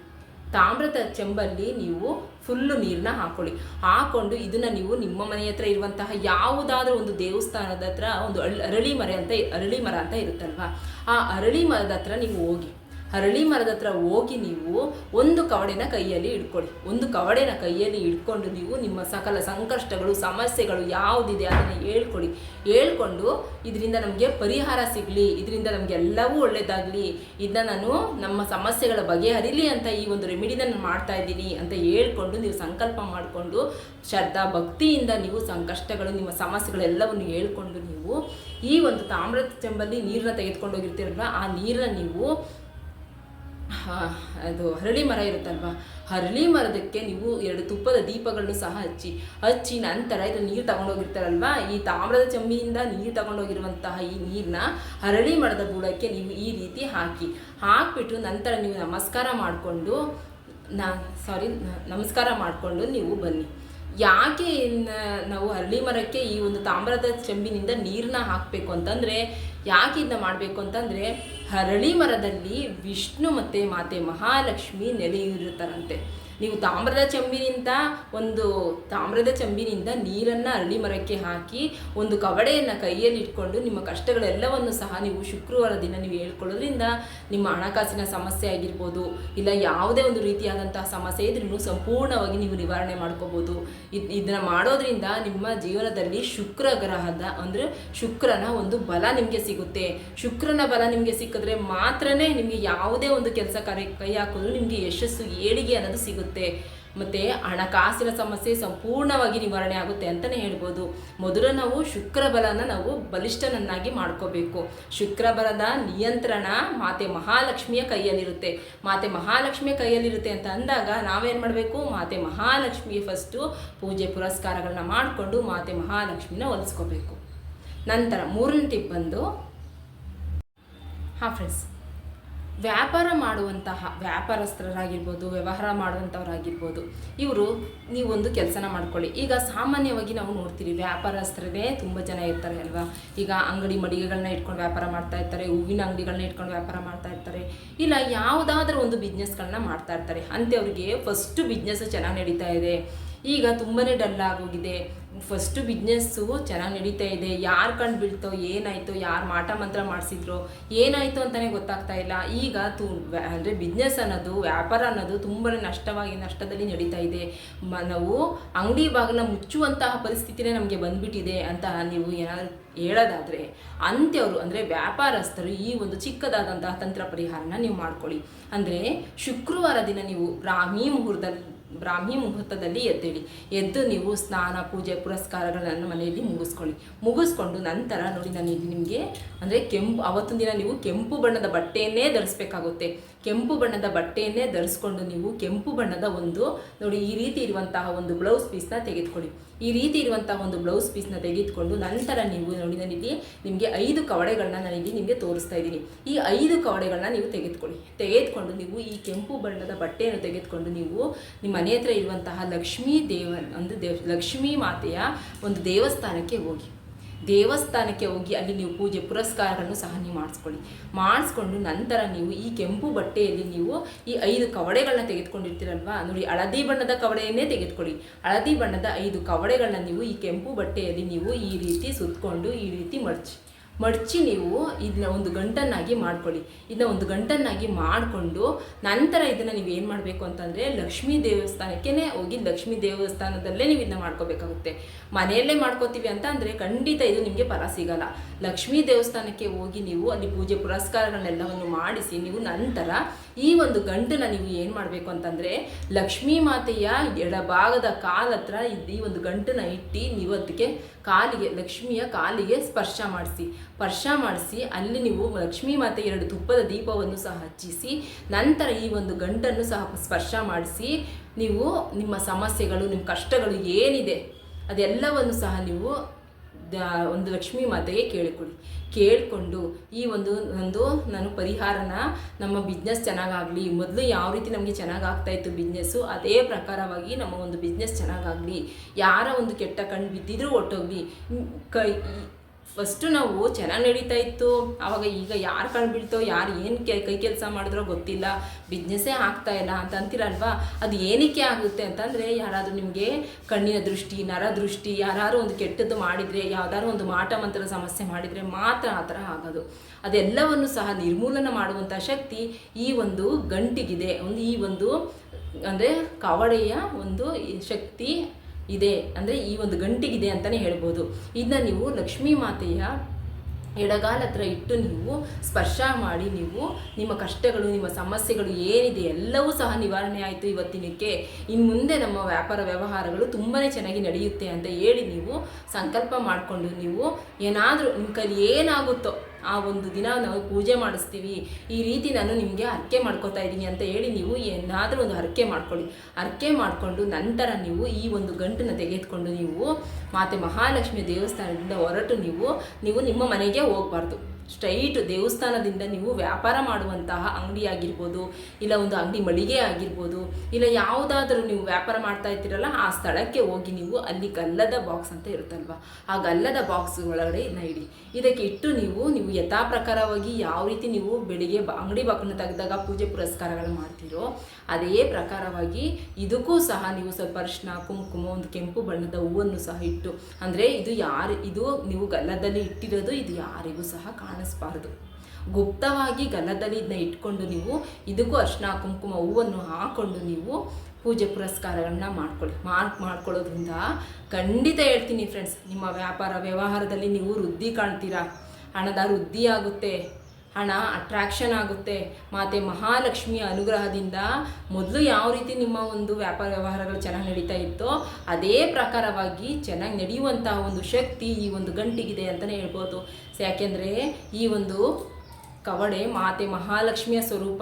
ತಾಮ್ರದ ಚೆಂಬಲ್ಲಿ ನೀವು ಫುಲ್ಲು ನೀರನ್ನ ಹಾಕೊಳ್ಳಿ. ಹಾಕೊಂಡು ಇದನ್ನು ನೀವು ನಿಮ್ಮ ಮನೆ ಹತ್ರ ಇರುವಂತಹ ಯಾವುದಾದ್ರೂ ಒಂದು ದೇವಸ್ಥಾನದ ಹತ್ರ ಒಂದು ಅರಳಿ ಮರ ಅಂತ ಅರಳಿ ಮರ ಅಂತ ಇರುತ್ತಲ್ವಾ? ಆ ಅರಳಿ ಮರದ ಹತ್ರ ನೀವು ಹೋಗಿ. ಹರಳಿ ಮರದ ಹತ್ರ ಹೋಗಿ ನೀವು ಒಂದು ಕವಡೆನ ಕೈಯಲ್ಲಿ ಇಟ್ಕೊಳ್ಳಿ ಒಂದು ಕವಡೆನ ಕೈಯಲ್ಲಿ ಇಟ್ಕೊಂಡು ನೀವು ನಿಮ್ಮ ಸಕಲ ಸಂಕಷ್ಟಗಳು, ಸಮಸ್ಯೆಗಳು ಯಾವುದಿದೆ ಅದನ್ನು ಹೇಳ್ಕೊಳ್ಳಿ. ಹೇಳ್ಕೊಂಡು ಇದರಿಂದ ನಮಗೆ ಪರಿಹಾರ ಸಿಗಲಿ, ಇದರಿಂದ ನಮಗೆ ಎಲ್ಲವೂ ಒಳ್ಳೆಯದಾಗಲಿ ಇದನ್ನ ನಾನು ನಮ್ಮ ಸಮಸ್ಯೆಗಳ ಬಗೆಹರಿಲಿ ಅಂತ ಈ ಒಂದು ರೆಮಿಡಿನ ನಾನು ಮಾಡ್ತಾ ಇದ್ದೀನಿ ಅಂತ ಹೇಳ್ಕೊಂಡು ನೀವು ಸಂಕಲ್ಪ ಮಾಡಿಕೊಂಡು ಶ್ರದ್ಧಾ ಭಕ್ತಿಯಿಂದ ನೀವು ಸಂಕಷ್ಟಗಳು, ನಿಮ್ಮ ಸಮಸ್ಯೆಗಳೆಲ್ಲವನ್ನು ಹೇಳ್ಕೊಂಡು ನೀವು ಈ ಒಂದು ತಾಮ್ರದ ಚೆಂಬಲ್ಲಿ ನೀರನ್ನ ತೆಗೆದುಕೊಂಡು ಹೋಗಿರ್ತೀರಲ್ವ, ಆ ನೀರನ್ನ ನೀವು ಅದು ಹರಳಿ ಮರ ಇರುತ್ತಲ್ವಾ? ಹರಳಿ ಮರದಕ್ಕೆ ನೀವು ಎರಡು ತುಪ್ಪದ ದೀಪಗಳನ್ನು ಸಹ ಹಚ್ಚಿ ಹಚ್ಚಿ ನಂತರ ಇದು ನೀರು ತಗೊಂಡೋಗಿರ್ತಾರಲ್ವ? ಈ ತಾಮ್ರದ ಚಮ್ಮಿಯಿಂದ ನೀರು ತಗೊಂಡೋಗಿರುವಂತಹ ಈ ನೀರನ್ನ ಹರಳಿ ಮರದ ಬುಡಕ್ಕೆ ನೀವು ಈ ರೀತಿ ಹಾಕಿ, ಹಾಕಿಬಿಟ್ಟು ನಂತರ ನೀವು ನಮಸ್ಕಾರ ಮಾಡಿಕೊಂಡು, ನಾ ಸಾರಿ ನಮಸ್ಕಾರ ಮಾಡಿಕೊಂಡು ನೀವು ಬನ್ನಿ. ಯಾಕೆ ನಾವು ಹರಳಿ ಮರಕ್ಕೆ ಈ ಒಂದು ತಾಮ್ರದ ಚೆಂಬಿನಿಂದ ನೀರನ್ನ ಹಾಕಬೇಕು ಅಂತಂದರೆ, ಯಾಕೆ ಇದನ್ನ ಮಾಡಬೇಕು ಅಂತಂದರೆ ಹರಳಿ ಮರದಲ್ಲಿ ವಿಷ್ಣು ಮತ್ತು ಮಾತೆ ಮಹಾಲಕ್ಷ್ಮಿ ನೆಲೆಯೂರುತ್ತಾರಂತೆ ನೀವು ತಾಮ್ರದ ಚಂಬಿನಿಂದ ಒಂದು ತಾಮ್ರದ ಚಂಬಿನಿಂದ ನೀರನ್ನು ಅರಳಿ ಮರಕ್ಕೆ ಹಾಕಿ ಒಂದು ಕವಡೆಯನ್ನು ಕೈಯಲ್ಲಿ ಇಟ್ಕೊಂಡು ನಿಮ್ಮ ಕಷ್ಟಗಳೆಲ್ಲವನ್ನು ಸಹ ನೀವು ಶುಕ್ರವಾರ ದಿನ ನೀವು ಹೇಳ್ಕೊಳ್ಳೋದ್ರಿಂದ ನಿಮ್ಮ ಹಣಕಾಸಿನ ಸಮಸ್ಯೆ ಆಗಿರ್ಬೋದು, ಇಲ್ಲ ಯಾವುದೇ ಒಂದು ರೀತಿಯಾದಂತಹ ಸಮಸ್ಯೆ ಇದ್ರೂ ಸಂಪೂರ್ಣವಾಗಿ ನೀವು ನಿವಾರಣೆ ಮಾಡ್ಕೋಬೋದು. ಇದು, ಇದನ್ನು ಮಾಡೋದ್ರಿಂದ ನಿಮ್ಮ ಜೀವನದಲ್ಲಿ ಶುಕ್ರ ಗ್ರಹದ ಅಂದರೆ ಶುಕ್ರನ ಒಂದು ಬಲ ನಿಮಗೆ ಸಿಗುತ್ತೆ. ಶುಕ್ರನ ಬಲ ನಿಮಗೆ ಸಿಕ್ಕಿದ್ರೆ ಮಾತ್ರನೇ ನಿಮಗೆ ಯಾವುದೇ ಒಂದು ಕೆಲಸ ಕಾರ್ಯ ಕೈ ಹಾಕಿದ್ರು ನಿಮಗೆ ಯಶಸ್ಸು, ಏಳಿಗೆ ಅನ್ನೋದು ಸಿಗುತ್ತೆ. ಸಿಗುತ್ತೆ ಮತ್ತು ಹಣಕಾಸಿನ ಸಮಸ್ಯೆ ಸಂಪೂರ್ಣವಾಗಿ ನಿವಾರಣೆ ಆಗುತ್ತೆ ಅಂತಲೇ ಹೇಳ್ಬೋದು. ಮೊದಲು ನಾವು ಶುಕ್ರಬಲನ ನಾವು ಬಲಿಷ್ಠನನ್ನಾಗಿ ಮಾಡ್ಕೋಬೇಕು. ಶುಕ್ರಬಲದ ನಿಯಂತ್ರಣ ಮಾತೆ ಮಹಾಲಕ್ಷ್ಮಿಯ ಕೈಯಲ್ಲಿರುತ್ತೆ. ಮಾತೆ ಮಹಾಲಕ್ಷ್ಮಿಯ ಕೈಯಲ್ಲಿರುತ್ತೆ ಅಂತ ಅಂದಾಗ ನಾವೇನು ಮಾಡಬೇಕು? ಮಾತೆ ಮಹಾಲಕ್ಷ್ಮಿಗೆ ಫಸ್ಟು ಪೂಜೆ ಪುರಸ್ಕಾರಗಳನ್ನ ಮಾಡಿಕೊಂಡು ಮಾತೆ ಮಹಾಲಕ್ಷ್ಮಿನ ಒಲಿಸ್ಕೋಬೇಕು. ನಂತರ ಮೂರನೇ ಟಿಪ್ ಬಂದು, ಹಾಂ ಫ್ರೆಂಡ್ಸ್ ವ್ಯಾಪಾರ ಮಾಡುವಂತಹ ವ್ಯಾಪಾರಸ್ಥರಾಗಿರ್ಬೋದು, ವ್ಯವಹಾರ ಮಾಡುವಂಥವ್ರಾಗಿರ್ಬೋದು, ಇವರು ನೀವೊಂದು ಕೆಲಸನ ಮಾಡ್ಕೊಳ್ಳಿ. ಈಗ ಸಾಮಾನ್ಯವಾಗಿ ನಾವು ನೋಡ್ತೀರಿ, ವ್ಯಾಪಾರಸ್ಥರೇ ತುಂಬ ಜನ ಇರ್ತಾರೆ ಅಲ್ವಾ? ಈಗ ಅಂಗಡಿ ಮಡಿಗೆಗಳನ್ನ ಇಟ್ಕೊಂಡು ವ್ಯಾಪಾರ ಮಾಡ್ತಾ ಇರ್ತಾರೆ, ಹೂವಿನ ಅಂಗಡಿಗಳನ್ನ ಇಟ್ಕೊಂಡು ವ್ಯಾಪಾರ ಮಾಡ್ತಾ ಇರ್ತಾರೆ. ಇಲ್ಲ, ಯಾವುದಾದ್ರೂ ಒಂದು ಬಿಸ್ನೆಸ್ಗಳನ್ನ ಮಾಡ್ತಾ ಇರ್ತಾರೆ. ಅಂಥವ್ರಿಗೆ ಫಸ್ಟು ಬಿಸ್ನೆಸ್ ಚೆನ್ನಾಗಿ ನಡೀತಾ ಇದೆ. ಈಗ ತುಂಬಾ ಡಲ್ ಆಗೋಗಿದೆ. ಫಸ್ಟು ಬಿಸ್ನೆಸ್ಸು ಚೆನ್ನಾಗಿ ನಡೀತಾ ಇದೆ. ಯಾರು ಕಂಡು ಬೀಳ್ತೋ, ಏನಾಯ್ತೋ, ಯಾರು ಮಾಟ ಮಂತ್ರ ಮಾಡಿಸಿದ್ರು, ಏನಾಯಿತು ಅಂತಲೇ ಗೊತ್ತಾಗ್ತಾ ಇಲ್ಲ. ಈಗ ತು ಅಂದರೆ ಬಿಸ್ನೆಸ್ ಅನ್ನೋದು, ವ್ಯಾಪಾರ ಅನ್ನೋದು ತುಂಬಾ ನಷ್ಟವಾಗಿ, ನಷ್ಟದಲ್ಲಿ ನಡೀತಾ ಇದೆ. ನಾವು ಅಂಗಡಿ ಬಾಗಿಲ ಮುಚ್ಚುವಂತಹ ಪರಿಸ್ಥಿತಿನೇ ನಮಗೆ ಬಂದ್ಬಿಟ್ಟಿದೆ ಅಂತ ನೀವು ಏನಾದರೂ ಹೇಳೋದಾದರೆ, ಅಂತ್ಯವರು, ಅಂದರೆ ವ್ಯಾಪಾರಸ್ಥರು ಈ ಒಂದು ಚಿಕ್ಕದಾದಂತಹ ತಂತ್ರ ಪರಿಹಾರನ ನೀವು ಮಾಡ್ಕೊಳ್ಳಿ. ಅಂದರೆ ಶುಕ್ರವಾರ ದಿನ ನೀವು ರಾಮಿ ಮುಹೂರ್ತದಲ್ಲಿ ಬ್ರಾಹ್ಮಿ ಮುಹೂರ್ತದಲ್ಲಿ ಎದ್ದೇಳಿ. ಎದ್ದು ನೀವು ಸ್ನಾನ, ಪೂಜೆ, ಪುರಸ್ಕಾರಗಳನ್ನು ಮನೆಯಲ್ಲಿ ಮುಗಿಸ್ಕೊಳ್ಳಿ. ಮುಗಿಸ್ಕೊಂಡು ನಂತರ ನೋಡಿ, ನಾನು ನಿಮಗೆ ಅಂದರೆ ಕೆಂಪು, ಅವತ್ತಿನ ದಿನ ನೀವು ಕೆಂಪು ಬಣ್ಣದ ಬಟ್ಟೆಯನ್ನೇ ಧರಿಸ್ಬೇಕಾಗುತ್ತೆ. ಕೆಂಪು ಬಣ್ಣದ ಬಟ್ಟೆಯನ್ನೇ ಧರಿಸ್ಕೊಂಡು ನೀವು ಕೆಂಪು ಬಣ್ಣದ ಒಂದು, ನೋಡಿ ಈ ರೀತಿ ಇರುವಂತಹ ಒಂದು ಬ್ಲೌಸ್ ಪೀಸ್ನ ತೆಗೆದುಕೊಳ್ಳಿ. ಈ ರೀತಿ ಇರುವಂತಹ ಒಂದು ಬ್ಲೌಸ್ ಪೀಸ್ನ ತೆಗೆದುಕೊಂಡು ನಂತರ ನೀವು ನೋಡಿ ನಾನಿಲ್ಲಿ ನಿಮಗೆ ಐದು ಕವಡೆಗಳನ್ನ ನಾನಿಲ್ಲಿ ನಿಮಗೆ ತೋರಿಸ್ತಾ ಇದ್ದೀನಿ. ಈ ಐದು ಕವಡೆಗಳನ್ನ ನೀವು ತೆಗೆದುಕೊಳ್ಳಿ. ತೆಗೆದುಕೊಂಡು ನೀವು ಈ ಕೆಂಪು ಬಣ್ಣದ ಬಟ್ಟೆಯನ್ನು ತೆಗೆದುಕೊಂಡು ನೀವು ನಿಮ್ಮ ಮನೆ ಹತ್ರ ಇರುವಂತಹ ಲಕ್ಷ್ಮೀ ದೇವ ಒಂದು ದೇವ್, ಲಕ್ಷ್ಮೀ ಮಾತೆಯ ಒಂದು ದೇವಸ್ಥಾನಕ್ಕೆ ಹೋಗಿ. ದೇವಸ್ಥಾನಕ್ಕೆ ಹೋಗಿ ಅಲ್ಲಿ ನೀವು ಪೂಜೆ ಪುರಸ್ಕಾರಗಳನ್ನು ಸಹ ನೀವು ಮಾಡಿಸ್ಕೊಳ್ಳಿ. ಮಾಡಿಸ್ಕೊಂಡು ನಂತರ ನೀವು ಈ ಕೆಂಪು ಬಟ್ಟೆಯಲ್ಲಿ ನೀವು ಈ ಐದು ಕವಡೆಗಳನ್ನ ತೆಗೆದುಕೊಂಡಿರ್ತೀರಲ್ವಾ? ನೋಡಿ, ಹಳದಿ ಬಣ್ಣದ ಕವಡೆಯನ್ನೇ ತೆಗೆದುಕೊಳ್ಳಿ. ಹಳದಿ ಬಣ್ಣದ ಐದು ಕವಡೆಗಳನ್ನ ನೀವು ಈ ಕೆಂಪು ಬಟ್ಟೆಯಲ್ಲಿ ನೀವು ಈ ರೀತಿ ಸುತ್ತಕೊಂಡು ಈ ರೀತಿ ಮಡಚಿ. ಮಡಚಿ ನೀವು ಇದನ್ನ ಒಂದು ಗಂಟನ್ನಾಗಿ ಮಾಡ್ಕೊಳ್ಳಿ. ಇದನ್ನ ಒಂದು ಗಂಟನ್ನಾಗಿ ಮಾಡಿಕೊಂಡು ನಂತರ ಇದನ್ನು ನೀವು ಏನು ಮಾಡಬೇಕು ಅಂತಂದರೆ ಲಕ್ಷ್ಮೀ ದೇವಸ್ಥಾನಕ್ಕೇ ಹೋಗಿ ಲಕ್ಷ್ಮೀ ದೇವಸ್ಥಾನದಲ್ಲೇ ನೀವು ಇದನ್ನ ಮಾಡ್ಕೋಬೇಕಾಗುತ್ತೆ. ಮನೆಯಲ್ಲೇ ಮಾಡ್ಕೋತೀವಿ ಅಂತ ಅಂದರೆ ಖಂಡಿತ ಇದು ನಿಮಗೆ ಫಲ ಸಿಗಲ್ಲ. ಲಕ್ಷ್ಮೀ ದೇವಸ್ಥಾನಕ್ಕೆ ಹೋಗಿ ನೀವು ಅಲ್ಲಿ ಪೂಜೆ ಪುರಸ್ಕಾರಗಳನ್ನೆಲ್ಲವನ್ನು ಮಾಡಿಸಿ ನೀವು ನಂತರ ಈ ಒಂದು ಗಂಟನ್ನ ನೀವು ಏನು ಮಾಡಬೇಕು ಅಂತಂದರೆ ಲಕ್ಷ್ಮೀ ಮಾತೆಯ ಎಡಭಾಗದ ಕಾಲ ಹತ್ರ ಈ ಒಂದು ಗಂಟನ್ನ ಇಟ್ಟು ನೀವು ಅದಕ್ಕೆ ಕಾಲಿಗೆ ಲಕ್ಷ್ಮಿಯ ಕಾಲಿಗೆ ಸ್ಪರ್ಶ ಮಾಡಿಸಿ. ಸ್ಪರ್ಶ ಮಾಡಿಸಿ, ಅಲ್ಲಿ ನೀವು ಲಕ್ಷ್ಮೀ ಮಾತೆ ಎರಡು ತುಪ್ಪದ ದೀಪವನ್ನು ಸಹ ಹಚ್ಚಿಸಿ, ನಂತರ ಈ ಒಂದು ಗಂಟನ್ನು ಸಹ ಸ್ಪರ್ಶ ಮಾಡಿಸಿ, ನೀವು ನಿಮ್ಮ ಸಮಸ್ಯೆಗಳು, ನಿಮ್ಮ ಕಷ್ಟಗಳು ಏನಿದೆ, ಅದೆಲ್ಲವನ್ನು ಸಹ ನೀವು ಒಂದು ಲಕ್ಷ್ಮೀ ಮಾತೆಗೆ ಕೇಳಿಕೊಳ್ಳಿ. ಕೇಳಿಕೊಂಡು ಈ ಒಂದು ಒಂದು ನಾನು ಪರಿಹಾರನ ನಮ್ಮ ಬಿಸ್ನೆಸ್ ಚೆನ್ನಾಗಾಗಲಿ, ಮೊದಲು ಯಾವ ರೀತಿ ನಮಗೆ ಚೆನ್ನಾಗಿ ಇತ್ತು ಬಿಸ್ನೆಸ್ಸು ಅದೇ ಪ್ರಕಾರವಾಗಿ ನಮ್ಮ ಒಂದು ಬಿಸ್ನೆಸ್ ಚೆನ್ನಾಗಾಗಲಿ, ಯಾರ ಒಂದು ಕೆಟ್ಟ ಕಣ್ಣು ಬಿದ್ದಿದ್ರೂ ಒಟ್ಟೋಗಲಿ, ಕೈ ಫಸ್ಟು ನಾವು ಚೆನ್ನಾಗಿ ನಡೀತಾ ಇತ್ತು. ಆವಾಗ ಈಗ ಯಾರು ಕಣ್ಣು ಯಾರು ಏನು ಕೆ, ಕೈ ಕೆಲಸ ಮಾಡಿದ್ರೋ ಗೊತ್ತಿಲ್ಲ. ಬಿಸ್ನೆಸ್ಸೇ ಆಗ್ತಾ ಇಲ್ಲ ಅಂತ ಅಂತೀರಲ್ವಾ? ಅದು ಏನಕ್ಕೆ ಆಗುತ್ತೆ ಅಂತಂದರೆ ಯಾರಾದರೂ ನಿಮಗೆ ಕಣ್ಣಿನ ದೃಷ್ಟಿ, ನರ ದೃಷ್ಟಿ, ಯಾರಾದ್ರೂ ಒಂದು ಕೆಟ್ಟದ್ದು ಮಾಡಿದರೆ, ಯಾವ್ದಾದ್ರು ಒಂದು ಮಾಟ ಮಂತ್ರ ಸಮಸ್ಯೆ ಮಾಡಿದರೆ ಮಾತ್ರ ಆ ಥರ ಆಗೋದು. ಅದೆಲ್ಲವನ್ನು ಸಹ ನಿರ್ಮೂಲನ ಮಾಡುವಂಥ ಶಕ್ತಿ ಈ ಒಂದು ಗಂಟಿಗಿದೆ. ಒಂದು ಈ ಒಂದು, ಅಂದರೆ ಕವಡೆಯ ಒಂದು ಶಕ್ತಿ ಇದೆ. ಅಂದರೆ ಈ ಒಂದು ಗಂಟಿಗಿದೆ ಅಂತಲೇ ಹೇಳ್ಬೋದು. ಇದನ್ನ ನೀವು ಲಕ್ಷ್ಮೀ ಮಾತೆಯ ಎಡಗಾಲ ಹತ್ರ ಇಟ್ಟು ನೀವು ಸ್ಪರ್ಶ ಮಾಡಿ ನೀವು ನಿಮ್ಮ ಕಷ್ಟಗಳು, ನಿಮ್ಮ ಸಮಸ್ಯೆಗಳು ಏನಿದೆ ಎಲ್ಲವೂ ಸಹ ನಿವಾರಣೆ ಆಯಿತು ಇವತ್ತಿನಕ್ಕೆ. ಇನ್ನು ಮುಂದೆ ನಮ್ಮ ವ್ಯಾಪಾರ ವ್ಯವಹಾರಗಳು ತುಂಬಾ ಚೆನ್ನಾಗಿ ನಡೆಯುತ್ತೆ ಅಂತ ಹೇಳಿ ನೀವು ಸಂಕಲ್ಪ ಮಾಡಿಕೊಂಡು ನೀವು ಏನಾದರೂ ನಿಮ್ಮ ಕೈಲಿ ಏನಾಗುತ್ತೋ ಆ ಒಂದು ದಿನ ನಾವು ಪೂಜೆ ಮಾಡಿಸ್ತೀವಿ. ಈ ರೀತಿ ನಾನು ನಿಮಗೆ ಹರಕೆ ಮಾಡ್ಕೋತಾ ಇದ್ದೀನಿ ಅಂತ ಹೇಳಿ ನೀವು ಏನಾದರೂ ಒಂದು ಹರಕೆ ಮಾಡ್ಕೊಳ್ಳಿ. ಹರಕೆ ಮಾಡಿಕೊಂಡು ನಂತರ ನೀವು ಈ ಒಂದು ಗಂಟನ್ನು ತೆಗೆದುಕೊಂಡು ನೀವು ಮಾತೆ ಮಹಾಲಕ್ಷ್ಮಿ ದೇವಸ್ಥಾನದಿಂದ ಹೊರಟು ನೀವು ನೀವು ನಿಮ್ಮ ಮನೆಗೆ ಹೋಗಬಾರ್ದು. ಸ್ಟ್ರೈಟ್ ದೇವಸ್ಥಾನದಿಂದ ನೀವು ವ್ಯಾಪಾರ ಮಾಡುವಂತಹ ಅಂಗಡಿ ಆಗಿರ್ಬೋದು, ಇಲ್ಲ ಒಂದು ಅಂಗಡಿ ಮಳಿಗೆ ಆಗಿರ್ಬೋದು, ಇಲ್ಲ ಯಾವುದಾದ್ರೂ ನೀವು ವ್ಯಾಪಾರ ಮಾಡ್ತಾ ಇರ್ತೀರಲ್ಲ ಆ ಸ್ಥಳಕ್ಕೆ ಹೋಗಿ ನೀವು ಅಲ್ಲಿ ಗಲ್ಲದ ಬಾಕ್ಸ್ ಅಂತ ಇರುತ್ತಲ್ವ? ಆ ಗಲ್ಲದ ಬಾಕ್ಸ್ ಒಳಗಡೆ ಇಡಿ. ಇದಕ್ಕೆ ಇಟ್ಟು ನೀವು ನೀವು ಯಥಾ ಪ್ರಕಾರವಾಗಿ ಯಾವ ರೀತಿ ನೀವು ಬೆಳಿಗ್ಗೆ ಅಂಗಡಿ ಬಾಕನ್ನು ತೆಗೆದಾಗ ಪೂಜೆ ಪುರಸ್ಕಾರಗಳು ಮಾಡ್ತೀರೋ ಅದೇ ಪ್ರಕಾರವಾಗಿ ಇದಕ್ಕೂ ಸಹ ನೀವು ಸ್ವಲ್ಪ ಅರಿಶಿನ ಕುಂಕುಮ, ಒಂದು ಕೆಂಪು ಬಣ್ಣದ ಹೂವನ್ನು ಸಹ ಇಟ್ಟು, ಅಂದರೆ ಇದು ಯಾರು, ಇದು ನೀವು ಗಲ್ಲದಲ್ಲಿ ಇಟ್ಟಿರೋದು, ಇದು ಯಾರಿಗೂ ಸಹ ಕಾಣಿಸ್ಬಾರ್ದು. ಗುಪ್ತವಾಗಿ ಗಲ್ಲದಲ್ಲಿ ಇದನ್ನ ಇಟ್ಕೊಂಡು ನೀವು ಇದಕ್ಕೂ ಅರ್ಶಿನ ಕುಂಕುಮ ಹೂವನ್ನು ಹಾಕ್ಕೊಂಡು ನೀವು ಪೂಜೆ ಪುರಸ್ಕಾರಗಳನ್ನ ಮಾಡ್ಕೊಳ್ಳಿ. ಮಾರ್ಕ್ ಮಾಡ್ಕೊಳ್ಳೋದ್ರಿಂದ ಖಂಡಿತ ಹೇಳ್ತೀನಿ ಫ್ರೆಂಡ್ಸ್ ನಿಮ್ಮ ವ್ಯಾಪಾರ ವ್ಯವಹಾರದಲ್ಲಿ ನೀವು ವೃದ್ಧಿ ಕಾಣ್ತೀರಾ? ಹಣದ ವೃದ್ಧಿ ಆಗುತ್ತೆ. ಹಣ ಅಟ್ರಾಕ್ಷನ್ ಆಗುತ್ತೆ. ಮತ್ತು ಮಹಾಲಕ್ಷ್ಮಿಯ ಅನುಗ್ರಹದಿಂದ ಮೊದಲು ಯಾವ ರೀತಿ ನಿಮ್ಮ ಒಂದು ವ್ಯಾಪಾರ ವ್ಯವಹಾರಗಳು ಚೆನ್ನಾಗಿ ನಡೀತಾ ಇತ್ತೋ ಅದೇ ಪ್ರಕಾರವಾಗಿ ಚೆನ್ನಾಗಿ ನಡೆಯುವಂತಹ ಒಂದು ಶಕ್ತಿ ಈ ಒಂದು ಗಂಟಿಗಿದೆ ಅಂತಲೇ ಹೇಳ್ಬೋದು. ಯಾಕೆಂದರೆ ಈ ಒಂದು ಕವಡೆ ಮಾತೆ ಮಹಾಲಕ್ಷ್ಮಿಯ ಸ್ವರೂಪ.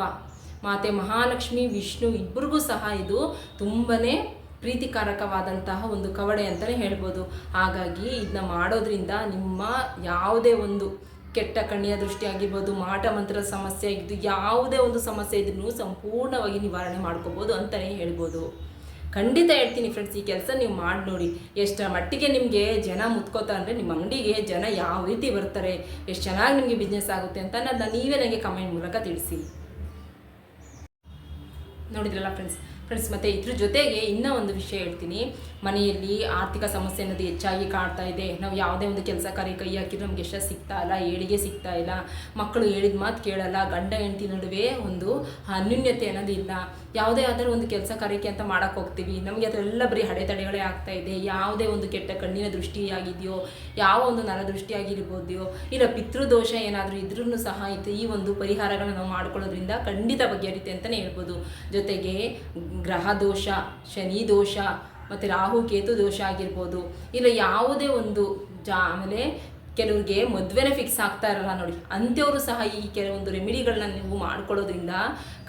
ಮಾತೆ ಮಹಾಲಕ್ಷ್ಮಿ, ವಿಷ್ಣು ಇಬ್ಬರಿಗೂ ಸಹ ಇದು ತುಂಬಾ ಪ್ರೀತಿಕಾರಕವಾದಂತಹ ಒಂದು ಕವಡೆ ಅಂತಲೇ ಹೇಳ್ಬೋದು. ಹಾಗಾಗಿ ಇದನ್ನ ಮಾಡೋದ್ರಿಂದ ನಿಮ್ಮ ಯಾವುದೇ ಒಂದು ಕೆಟ್ಟ ಕಣ್ಣಿಯ ದೃಷ್ಟಿ ಆಗಿರ್ಬೋದು ಮಾಟ ಮಂತ್ರದ ಸಮಸ್ಯೆ ಆಗಿದ್ದು, ಯಾವುದೇ ಒಂದು ಸಮಸ್ಯೆ ಇದ್ರೂ ಸಂಪೂರ್ಣವಾಗಿ ನಿವಾರಣೆ ಮಾಡ್ಕೋಬೋದು ಅಂತಲೇ ಹೇಳ್ಬೋದು. ಖಂಡಿತ ಹೇಳ್ತೀನಿ ಫ್ರೆಂಡ್ಸ್ ಈ ಕೆಲಸ ನೀವು ಮಾಡಿ ನೋಡಿ. ಎಷ್ಟರ ಮಟ್ಟಿಗೆ ನಿಮಗೆ ಜನ ಮುತ್ಕೋತಾ ಅಂದರೆ ನಿಮ್ಮ ಅಂಗಡಿಗೆ ಜನ ಯಾವ ರೀತಿ ಬರ್ತಾರೆ, ಎಷ್ಟು ಚೆನ್ನಾಗಿ ನಿಮಗೆ ಬಿಸ್ನೆಸ್ ಆಗುತ್ತೆ ಅಂತ ಅನ್ನೋದನ್ನು ನೀವೇ ನನಗೆ ಕಮೆಂಟ್ ಮೂಲಕ ತಿಳಿಸಿ. ನೋಡಿದ್ರಲ್ಲ ಫ್ರೆಂಡ್ಸ್ ಫ್ರೆಂಡ್ಸ್ ಮತ್ತು ಇದ್ರ ಜೊತೆಗೆ ಇನ್ನೂ ಒಂದು ವಿಷಯ ಹೇಳ್ತೀನಿ. ಮನೆಯಲ್ಲಿ ಆರ್ಥಿಕ ಸಮಸ್ಯೆ ಅನ್ನೋದು ಹೆಚ್ಚಾಗಿ ಕಾಡ್ತಾ ಇದೆ. ನಾವು ಯಾವುದೇ ಒಂದು ಕೆಲಸ ಕಾರ್ಯ ಕೈ ಹಾಕಿದ್ರೆ ನಮ್ಗೆ ಎಷ್ಟು ಸಿಗ್ತಾ ಇಲ್ಲ, ಏಳಿಗೆ ಸಿಗ್ತಾ ಇಲ್ಲ. ಮಕ್ಕಳು ಹೇಳಿದ ಮಾತು ಕೇಳಲ್ಲ. ಗಂಡ, ಹೆಂಡತಿ ನಡುವೆ ಒಂದು ಅನ್ಯೂನ್ಯತೆ ಅನ್ನೋದು ಇಲ್ಲ. ಯಾವುದೇ ಆದರೂ ಒಂದು ಕೆಲಸ ಕಾರ್ಯಕ್ಕೆ ಅಂತ ಮಾಡಕ್ಕೆ ಹೋಗ್ತೀವಿ. ನಮಗೆ ಅದರೆಲ್ಲ ಬರೀ ಅಡೆತಡೆಗಳೇ ಆಗ್ತಾ ಇದೆ. ಯಾವುದೇ ಒಂದು ಕೆಟ್ಟ ಕಣ್ಣಿನ ದೃಷ್ಟಿ ಆಗಿದೆಯೋ ಯಾವ ಒಂದು ನರದೃಷ್ಟಿ ಆಗಿರ್ಬೋದೆಯೋ ಇಲ್ಲ ಪಿತೃದೋಷ ಏನಾದರೂ ಇದ್ರೂ ಸಹ ಇದು ಈ ಒಂದು ಪರಿಹಾರಗಳನ್ನು ನಾವು ಮಾಡ್ಕೊಳ್ಳೋದ್ರಿಂದ ಖಂಡಿತ ಬಗೆಹರಿತೆ ಅಂತಲೇ ಹೇಳ್ಬೋದು. ಜೊತೆಗೆ ಗ್ರಹ ದೋಷ, ಶನಿ ದೋಷ, ಮತ್ತು ರಾಹು, ಕೇತು ದೋಷ ಆಗಿರ್ಬೋದು. ಇಲ್ಲ ಯಾವುದೇ ಒಂದು ಜಾ, ಆಮೇಲೆ ಕೆಲವ್ರಿಗೆ ಮದುವೆನೇ ಫಿಕ್ಸ್ ಆಗ್ತಾ ಇರಲ್ಲ ನೋಡಿ. ಅಂಥವರು ಸಹ ಈ ಕೆಲವೊಂದು ರೆಮಿಡಿಗಳನ್ನ ನೀವು ಮಾಡ್ಕೊಳ್ಳೋದ್ರಿಂದ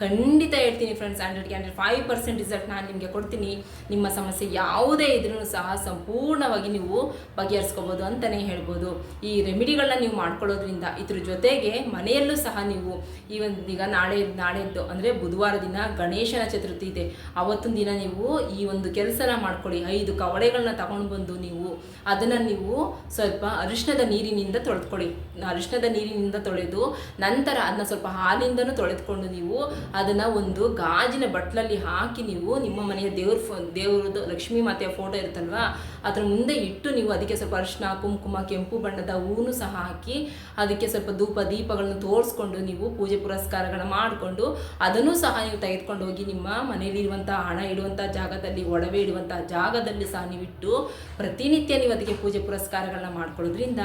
ಖಂಡಿತ ಹೇಳ್ತೀನಿ ಫ್ರೆಂಡ್ಸ್ ಹಂಡ್ರೆಡ್ಗೆ ಹಂಡ್ರೆಡ್ ಫೈವ್ ಪರ್ಸೆಂಟ್ ರಿಸಲ್ಟ್ ನಾನು ನಿಮಗೆ ಕೊಡ್ತೀನಿ. ನಿಮ್ಮ ಸಮಸ್ಯೆ ಯಾವುದೇ ಇದ್ರೂ ಸಹ ಸಂಪೂರ್ಣವಾಗಿ ನೀವು ಬಗೆಹರಿಸ್ಕೋಬೋದು ಅಂತಲೇ ಹೇಳ್ಬೋದು. ಈ ರೆಮಿಡಿಗಳನ್ನ ನೀವು ಮಾಡ್ಕೊಳ್ಳೋದ್ರಿಂದ ಇದ್ರ ಜೊತೆಗೆ ಮನೆಯಲ್ಲೂ ಸಹ ನೀವು ಈ ಒಂದು ಈಗ ನಾಳೆ, ನಾಳೆದ್ದು ಅಂದರೆ ಬುಧವಾರ ದಿನ ಗಣೇಶನ ಚತುರ್ಥಿ ಇದೆ. ಅವತ್ತಿನ ದಿನ ನೀವು ಈ ಒಂದು ಕೆಲಸನ ಮಾಡ್ಕೊಳ್ಳಿ. ಐದು ಕವಡೆಗಳನ್ನ ತಗೊಂಡು ಬಂದು ನೀವು ಅದನ್ನು ನೀವು ಸ್ವಲ್ಪ ಅರಿಶಿನದ ನೀರಿನಿಂದ ತೊಳೆದುಕೊಳ್ಳಿ. ಅರಿಶಿಣದ ನೀರಿನಿಂದ ತೊಳೆದು ನಂತರ ಅದನ್ನ ಸ್ವಲ್ಪ ಹಾಲಿಂದನೂ ತೊಳೆದುಕೊಂಡು ನೀವು ಅದನ್ನು ಒಂದು ಗಾಜಿನ ಬಟ್ಲಲ್ಲಿ ಹಾಕಿ ನೀವು ನಿಮ್ಮ ಮನೆಯ ದೇವ್ರ ಫೋ ದೇವ್ರದ್ದು ಲಕ್ಷ್ಮೀ ಮಾತೆಯ ಫೋಟೋ ಇರುತ್ತಲ್ವಾ? ಅದರ ಮುಂದೆ ಇಟ್ಟು ನೀವು ಅದಕ್ಕೆ ಸ್ವಲ್ಪ ಅರಿಶಿನ ಕುಂಕುಮ, ಕೆಂಪು ಬಣ್ಣದ ಹೂನು ಸಹ ಹಾಕಿ ಅದಕ್ಕೆ ಸ್ವಲ್ಪ ಧೂಪ, ದೀಪಗಳನ್ನು ತೋರಿಸ್ಕೊಂಡು ನೀವು ಪೂಜೆ ಪುರಸ್ಕಾರಗಳನ್ನು ಮಾಡಿಕೊಂಡು ಅದನ್ನು ಸಹ ನೀವು ತೆಗೆದುಕೊಂಡು ಹೋಗಿ ನಿಮ್ಮ ಮನೆಯಲ್ಲಿರುವಂಥ ಹಣ ಇಡುವಂಥ ಜಾಗದಲ್ಲಿ, ಒಡವೆ ಇಡುವಂಥ ಜಾಗದಲ್ಲಿ ಸಹ ನೀವಿಟ್ಟು ಪ್ರತಿನಿತ್ಯ ನೀವು ಅದಕ್ಕೆ ಪೂಜೆ ಪುರಸ್ಕಾರಗಳನ್ನ ಮಾಡ್ಕೊಳ್ಳೋದ್ರಿಂದ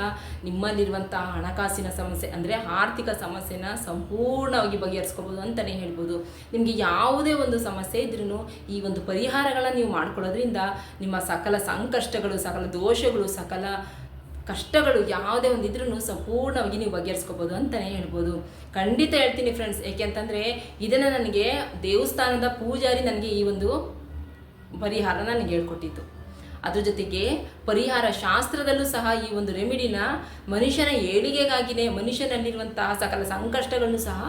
ನಿಮ್ಮಲ್ಲಿರುವಂಥ ಹಣಕಾಸಿನ ಸಮಸ್ಯೆ ಅಂದರೆ ಆರ್ಥಿಕ ಸಮಸ್ಯೆನ ಸಂಪೂರ್ಣವಾಗಿ ಬಗೆಹರಿಸ್ಕೋಬೋದು ಅಂತಲೇ ಹೇಳ್ಬೋದು. ನಿಮಗೆ ಯಾವುದೇ ಒಂದು ಸಮಸ್ಯೆ ಇದ್ರೂ ಈ ಒಂದು ಪರಿಹಾರಗಳನ್ನು ನೀವು ಮಾಡ್ಕೊಳ್ಳೋದ್ರಿಂದ ನಿಮ್ಮ ಸಕಲ ಸಂಕಷ್ಟಗಳು, ಸಕಲ ದೋಷಗಳು, ಸಕಲ ಕಷ್ಟಗಳು ಯಾವುದೇ ಒಂದು ಇದ್ರೂ ಸಂಪೂರ್ಣವಾಗಿ ನೀವು ಬಗೆಹರಿಸ್ಕೋಬೋದು ಅಂತಲೇ ಹೇಳ್ಬೋದು. ಖಂಡಿತ ಹೇಳ್ತೀನಿ ಫ್ರೆಂಡ್ಸ್ ಏಕೆಂತಂದರೆ ಇದನ್ನು ನನಗೆ ದೇವಸ್ಥಾನದ ಪೂಜಾರಿ ನನಗೆ ಈ ಒಂದು ಪರಿಹಾರ ನನಗೆ ಹೇಳ್ಕೊಟ್ಟಿತ್ತು ಅದ್ರ ಜೊತೆಗೆ ಪರಿಹಾರ ಶಾಸ್ತ್ರದಲ್ಲೂ ಸಹ ಈ ಒಂದು ರೆಮಿಡಿನ ಮನುಷ್ಯನ ಏಳಿಗೆಗಾಗಿನೇ ಮನುಷ್ಯನಲ್ಲಿರುವಂತಹ ಸಕಲ ಸಂಕಷ್ಟಗಳನ್ನು ಸಹ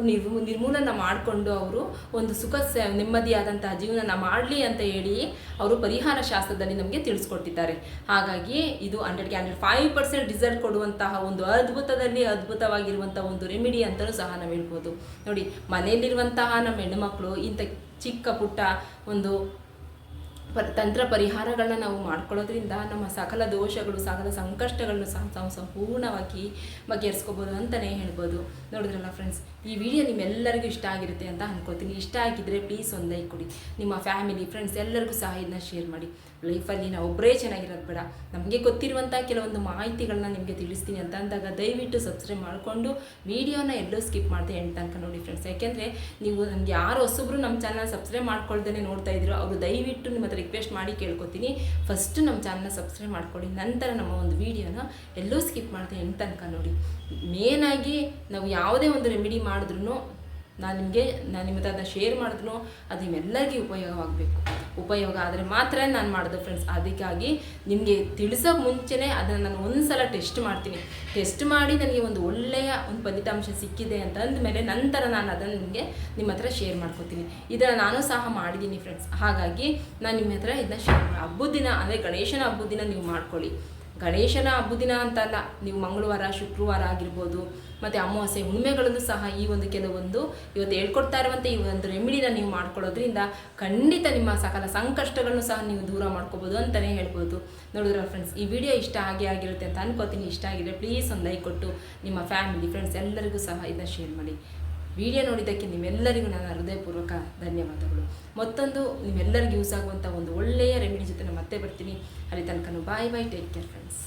ನಿರ್ಮೂ, ನಿರ್ಮೂಲನ ಮಾಡಿಕೊಂಡು ಅವರು ಒಂದು ಸುಖ ನೆಮ್ಮದಿಯಾದಂತಹ ಜೀವನ ಮಾಡಲಿ ಅಂತ ಹೇಳಿ ಅವರು ಪರಿಹಾರ ಶಾಸ್ತ್ರದಲ್ಲಿ ನಮಗೆ ತಿಳಿಸ್ಕೊಟ್ಟಿದ್ದಾರೆ. ಹಾಗಾಗಿ ಇದು ಹಂಡ್ರೆಡ್ಗೆ ಹಂಡ್ರೆಡ್ ಫೈವ್ ಪರ್ಸೆಂಟ್ ರಿಸಲ್ಟ್ ಕೊಡುವಂತಹ ಒಂದು ಅದ್ಭುತದಲ್ಲಿ ಅದ್ಭುತವಾಗಿರುವಂಥ ಒಂದು ರೆಮಿಡಿ ಅಂತಲೂ ಸಹ ನಾವು ಹೇಳ್ಬೋದು. ನೋಡಿ ಮನೆಯಲ್ಲಿರುವಂತಹ ನಮ್ಮ ಹೆಣ್ಣುಮಕ್ಕಳು ಇಂಥ ಚಿಕ್ಕ ಪುಟ್ಟ ಒಂದು ಪ ತಂತ್ರ ಪರಿಹಾರಗಳನ್ನ ನಾವು ಮಾಡ್ಕೊಳ್ಳೋದ್ರಿಂದ ನಮ್ಮ ಸಕಲ ದೋಷಗಳು, ಸಕಲ ಸಂಕಷ್ಟಗಳನ್ನು ಸಹ ಸಂಪೂರ್ಣವಾಗಿ ಬಗೆಹರಿಸ್ಕೋಬೋದು ಅಂತಲೇ ಹೇಳ್ಬೋದು. ನೋಡಿದ್ರಲ್ಲ ಫ್ರೆಂಡ್ಸ್ ಈ ವಿಡಿಯೋ ನಿಮ್ಮೆಲ್ಲರಿಗೂ ಇಷ್ಟ ಆಗಿರುತ್ತೆ ಅಂತ ಅನ್ಕೋತೀನಿ. ಇಷ್ಟ ಆಗಿದ್ದರೆ ಪ್ಲೀಸ್ ಒಂದು ಲೈಕ್ ಕೊಡಿ. ನಿಮ್ಮ ಫ್ಯಾಮಿಲಿ ಫ್ರೆಂಡ್ಸ್ ಎಲ್ಲರಿಗೂ ಸಹ ಇದನ್ನ ಶೇರ್ ಮಾಡಿ. ಲೈಫಲ್ಲಿ ನಾವು ಒಬ್ಬರೇ ಚೆನ್ನಾಗಿರೋದು ಬೇಡ. ನಮಗೆ ಗೊತ್ತಿರುವಂಥ ಕೆಲವೊಂದು ಮಾಹಿತಿಗಳನ್ನ ನಿಮಗೆ ತಿಳಿಸ್ತೀನಿ ಅಂತ ಅಂದಾಗ ದಯವಿಟ್ಟು ಸಬ್ಸ್ಕ್ರೈಬ್ ಮಾಡಿಕೊಂಡು ವೀಡಿಯೋನ ಎಲ್ಲೂ ಸ್ಕಿಪ್ ಮಾಡಿದೆ ಎಂಟು ತನಕ ನೋಡಿ ಫ್ರೆಂಡ್ಸ್ ಯಾಕೆಂದರೆ ನೀವು ನನಗೆ ಯಾರು ಹೊಸಬ್ರು ನಮ್ಮ ಚಾನಲ್ ಸಬ್ಸ್ಕ್ರೈಬ್ ಮಾಡ್ಕೊಳ್ದೇ ನೋಡ್ತಾ ಇದ್ರು ಅವರು ದಯವಿಟ್ಟು ನಿಮ್ಮ ಹತ್ರ ರಿಕ್ವೆಸ್ಟ್ ಮಾಡಿ ಕೇಳ್ಕೊತೀನಿ. ಫಸ್ಟ್ ನಮ್ಮ ಚಾನಲ್ನ ಸಬ್ಸ್ಕ್ರೈಬ್ ಮಾಡ್ಕೊಳ್ಳಿ ನಂತರ ನಮ್ಮ ಒಂದು ವೀಡಿಯೋನ ಎಲ್ಲೂ ಸ್ಕಿಪ್ ಮಾಡಿದೆ ಎಂಟು ತನಕ ನೋಡಿ. ಮೇನಾಗಿ ನಾವು ಯಾವುದೇ ಒಂದು ರೆಮಿಡಿ ಮಾಡಿದ್ರೂ ನಾನು ನಿಮಗೆ ನಾನು ನಿಮ್ಮ ಅದನ್ನ ಶೇರ್ ಮಾಡಿದ್ರು ಅದು ನಿಮ್ಮೆಲ್ಲರಿಗೂ ಉಪಯೋಗವಾಗಬೇಕು. ಉಪಯೋಗ ಆದರೆ ಮಾತ್ರ ನಾನು ಮಾಡಿದೆ ಫ್ರೆಂಡ್ಸ್ ಅದಕ್ಕಾಗಿ ನಿಮಗೆ ತಿಳಿಸೋಕೆ ಮುಂಚೆನೇ ಅದನ್ನು ನಾನು ಒಂದು ಸಲ ಟೆಸ್ಟ್ ಮಾಡ್ತೀನಿ. ಟೆಸ್ಟ್ ಮಾಡಿ ನನಗೆ ಒಂದು ಒಳ್ಳೆಯ ಒಂದು ಫಲಿತಾಂಶ ಸಿಕ್ಕಿದೆ ಅಂತ ಅಂದಮೇಲೆ ನಂತರ ನಾನು ಅದನ್ನು ನಿಮಗೆ ನಿಮ್ಮ ಹತ್ರ ಶೇರ್ ಮಾಡ್ಕೋತೀನಿ. ಇದನ್ನು ನಾನು ಸಹ ಮಾಡಿದ್ದೀನಿ ಫ್ರೆಂಡ್ಸ್ ಹಾಗಾಗಿ ನಾನು ನಿಮ್ಮ ಹತ್ರ ಇದನ್ನ ಶೇರ್ ಹಬ್ಬದ ದಿನ, ಅಂದರೆ ಗಣೇಶನ ಹಬ್ಬದ ದಿನ ನೀವು ಮಾಡ್ಕೊಳ್ಳಿ. ಗಣೇಶನ ಹಬ್ಬದಿನ ಅಂತಲ್ಲ, ನೀವು ಮಂಗಳವಾರ, ಶುಕ್ರವಾರ ಆಗಿರ್ಬೋದು, ಮತ್ತು ಅಮಾವಾಸ್ಯೆ ಹುಣ್ಮೆಗಳನ್ನು ಸಹ ಈ ಒಂದು ಕೆಲವೊಂದು ಇವತ್ತು ಹೇಳ್ಕೊಡ್ತಾ ಇರುವಂಥ ಈ ಒಂದು ರೆಮಿಡಿನ ನೀವು ಮಾಡ್ಕೊಳ್ಳೋದ್ರಿಂದ ಖಂಡಿತ ನಿಮ್ಮ ಸಕಲ ಸಂಕಷ್ಟಗಳನ್ನು ಸಹ ನೀವು ದೂರ ಮಾಡ್ಕೋಬೋದು ಅಂತಲೇ ಹೇಳ್ಬೋದು. ನೋಡಿದ್ರ ಫ್ರೆಂಡ್ಸ್ ಈ ವಿಡಿಯೋ ಇಷ್ಟ ಆಗೇ ಆಗಿರುತ್ತೆ ಅಂತ ಅನ್ಕೋತೀನಿ. ಇಷ್ಟ ಆಗಿದೆ ಪ್ಲೀಸ್ ಒಂದು ಲೈಕ್ ಕೊಟ್ಟು ನಿಮ್ಮ ಫ್ಯಾಮಿಲಿ ಫ್ರೆಂಡ್ಸ್ ಎಲ್ಲರಿಗೂ ಸಹ ಇದನ್ನ ಶೇರ್ ಮಾಡಿ. ವಿಡಿಯೋ ನೋಡಿದ್ದಕ್ಕೆ ನಿಮ್ಮೆಲ್ಲರಿಗೂ ನನ್ನ ಹೃದಯಪೂರ್ವಕ ಧನ್ಯವಾದಗಳು. ಮತ್ತೊಂದು ನಿಮ್ಮೆಲ್ಲರಿಗೂ ಯೂಸ್ ಆಗುವಂಥ ಒಂದು ಒಳ್ಳೆಯ ರೆಮಿಡಿ ಜೊತೆ ನಾನು ಮತ್ತೆ ಬರ್ತೀನಿ. ಅಲ್ಲಿ ತನಕ bye bye take care friends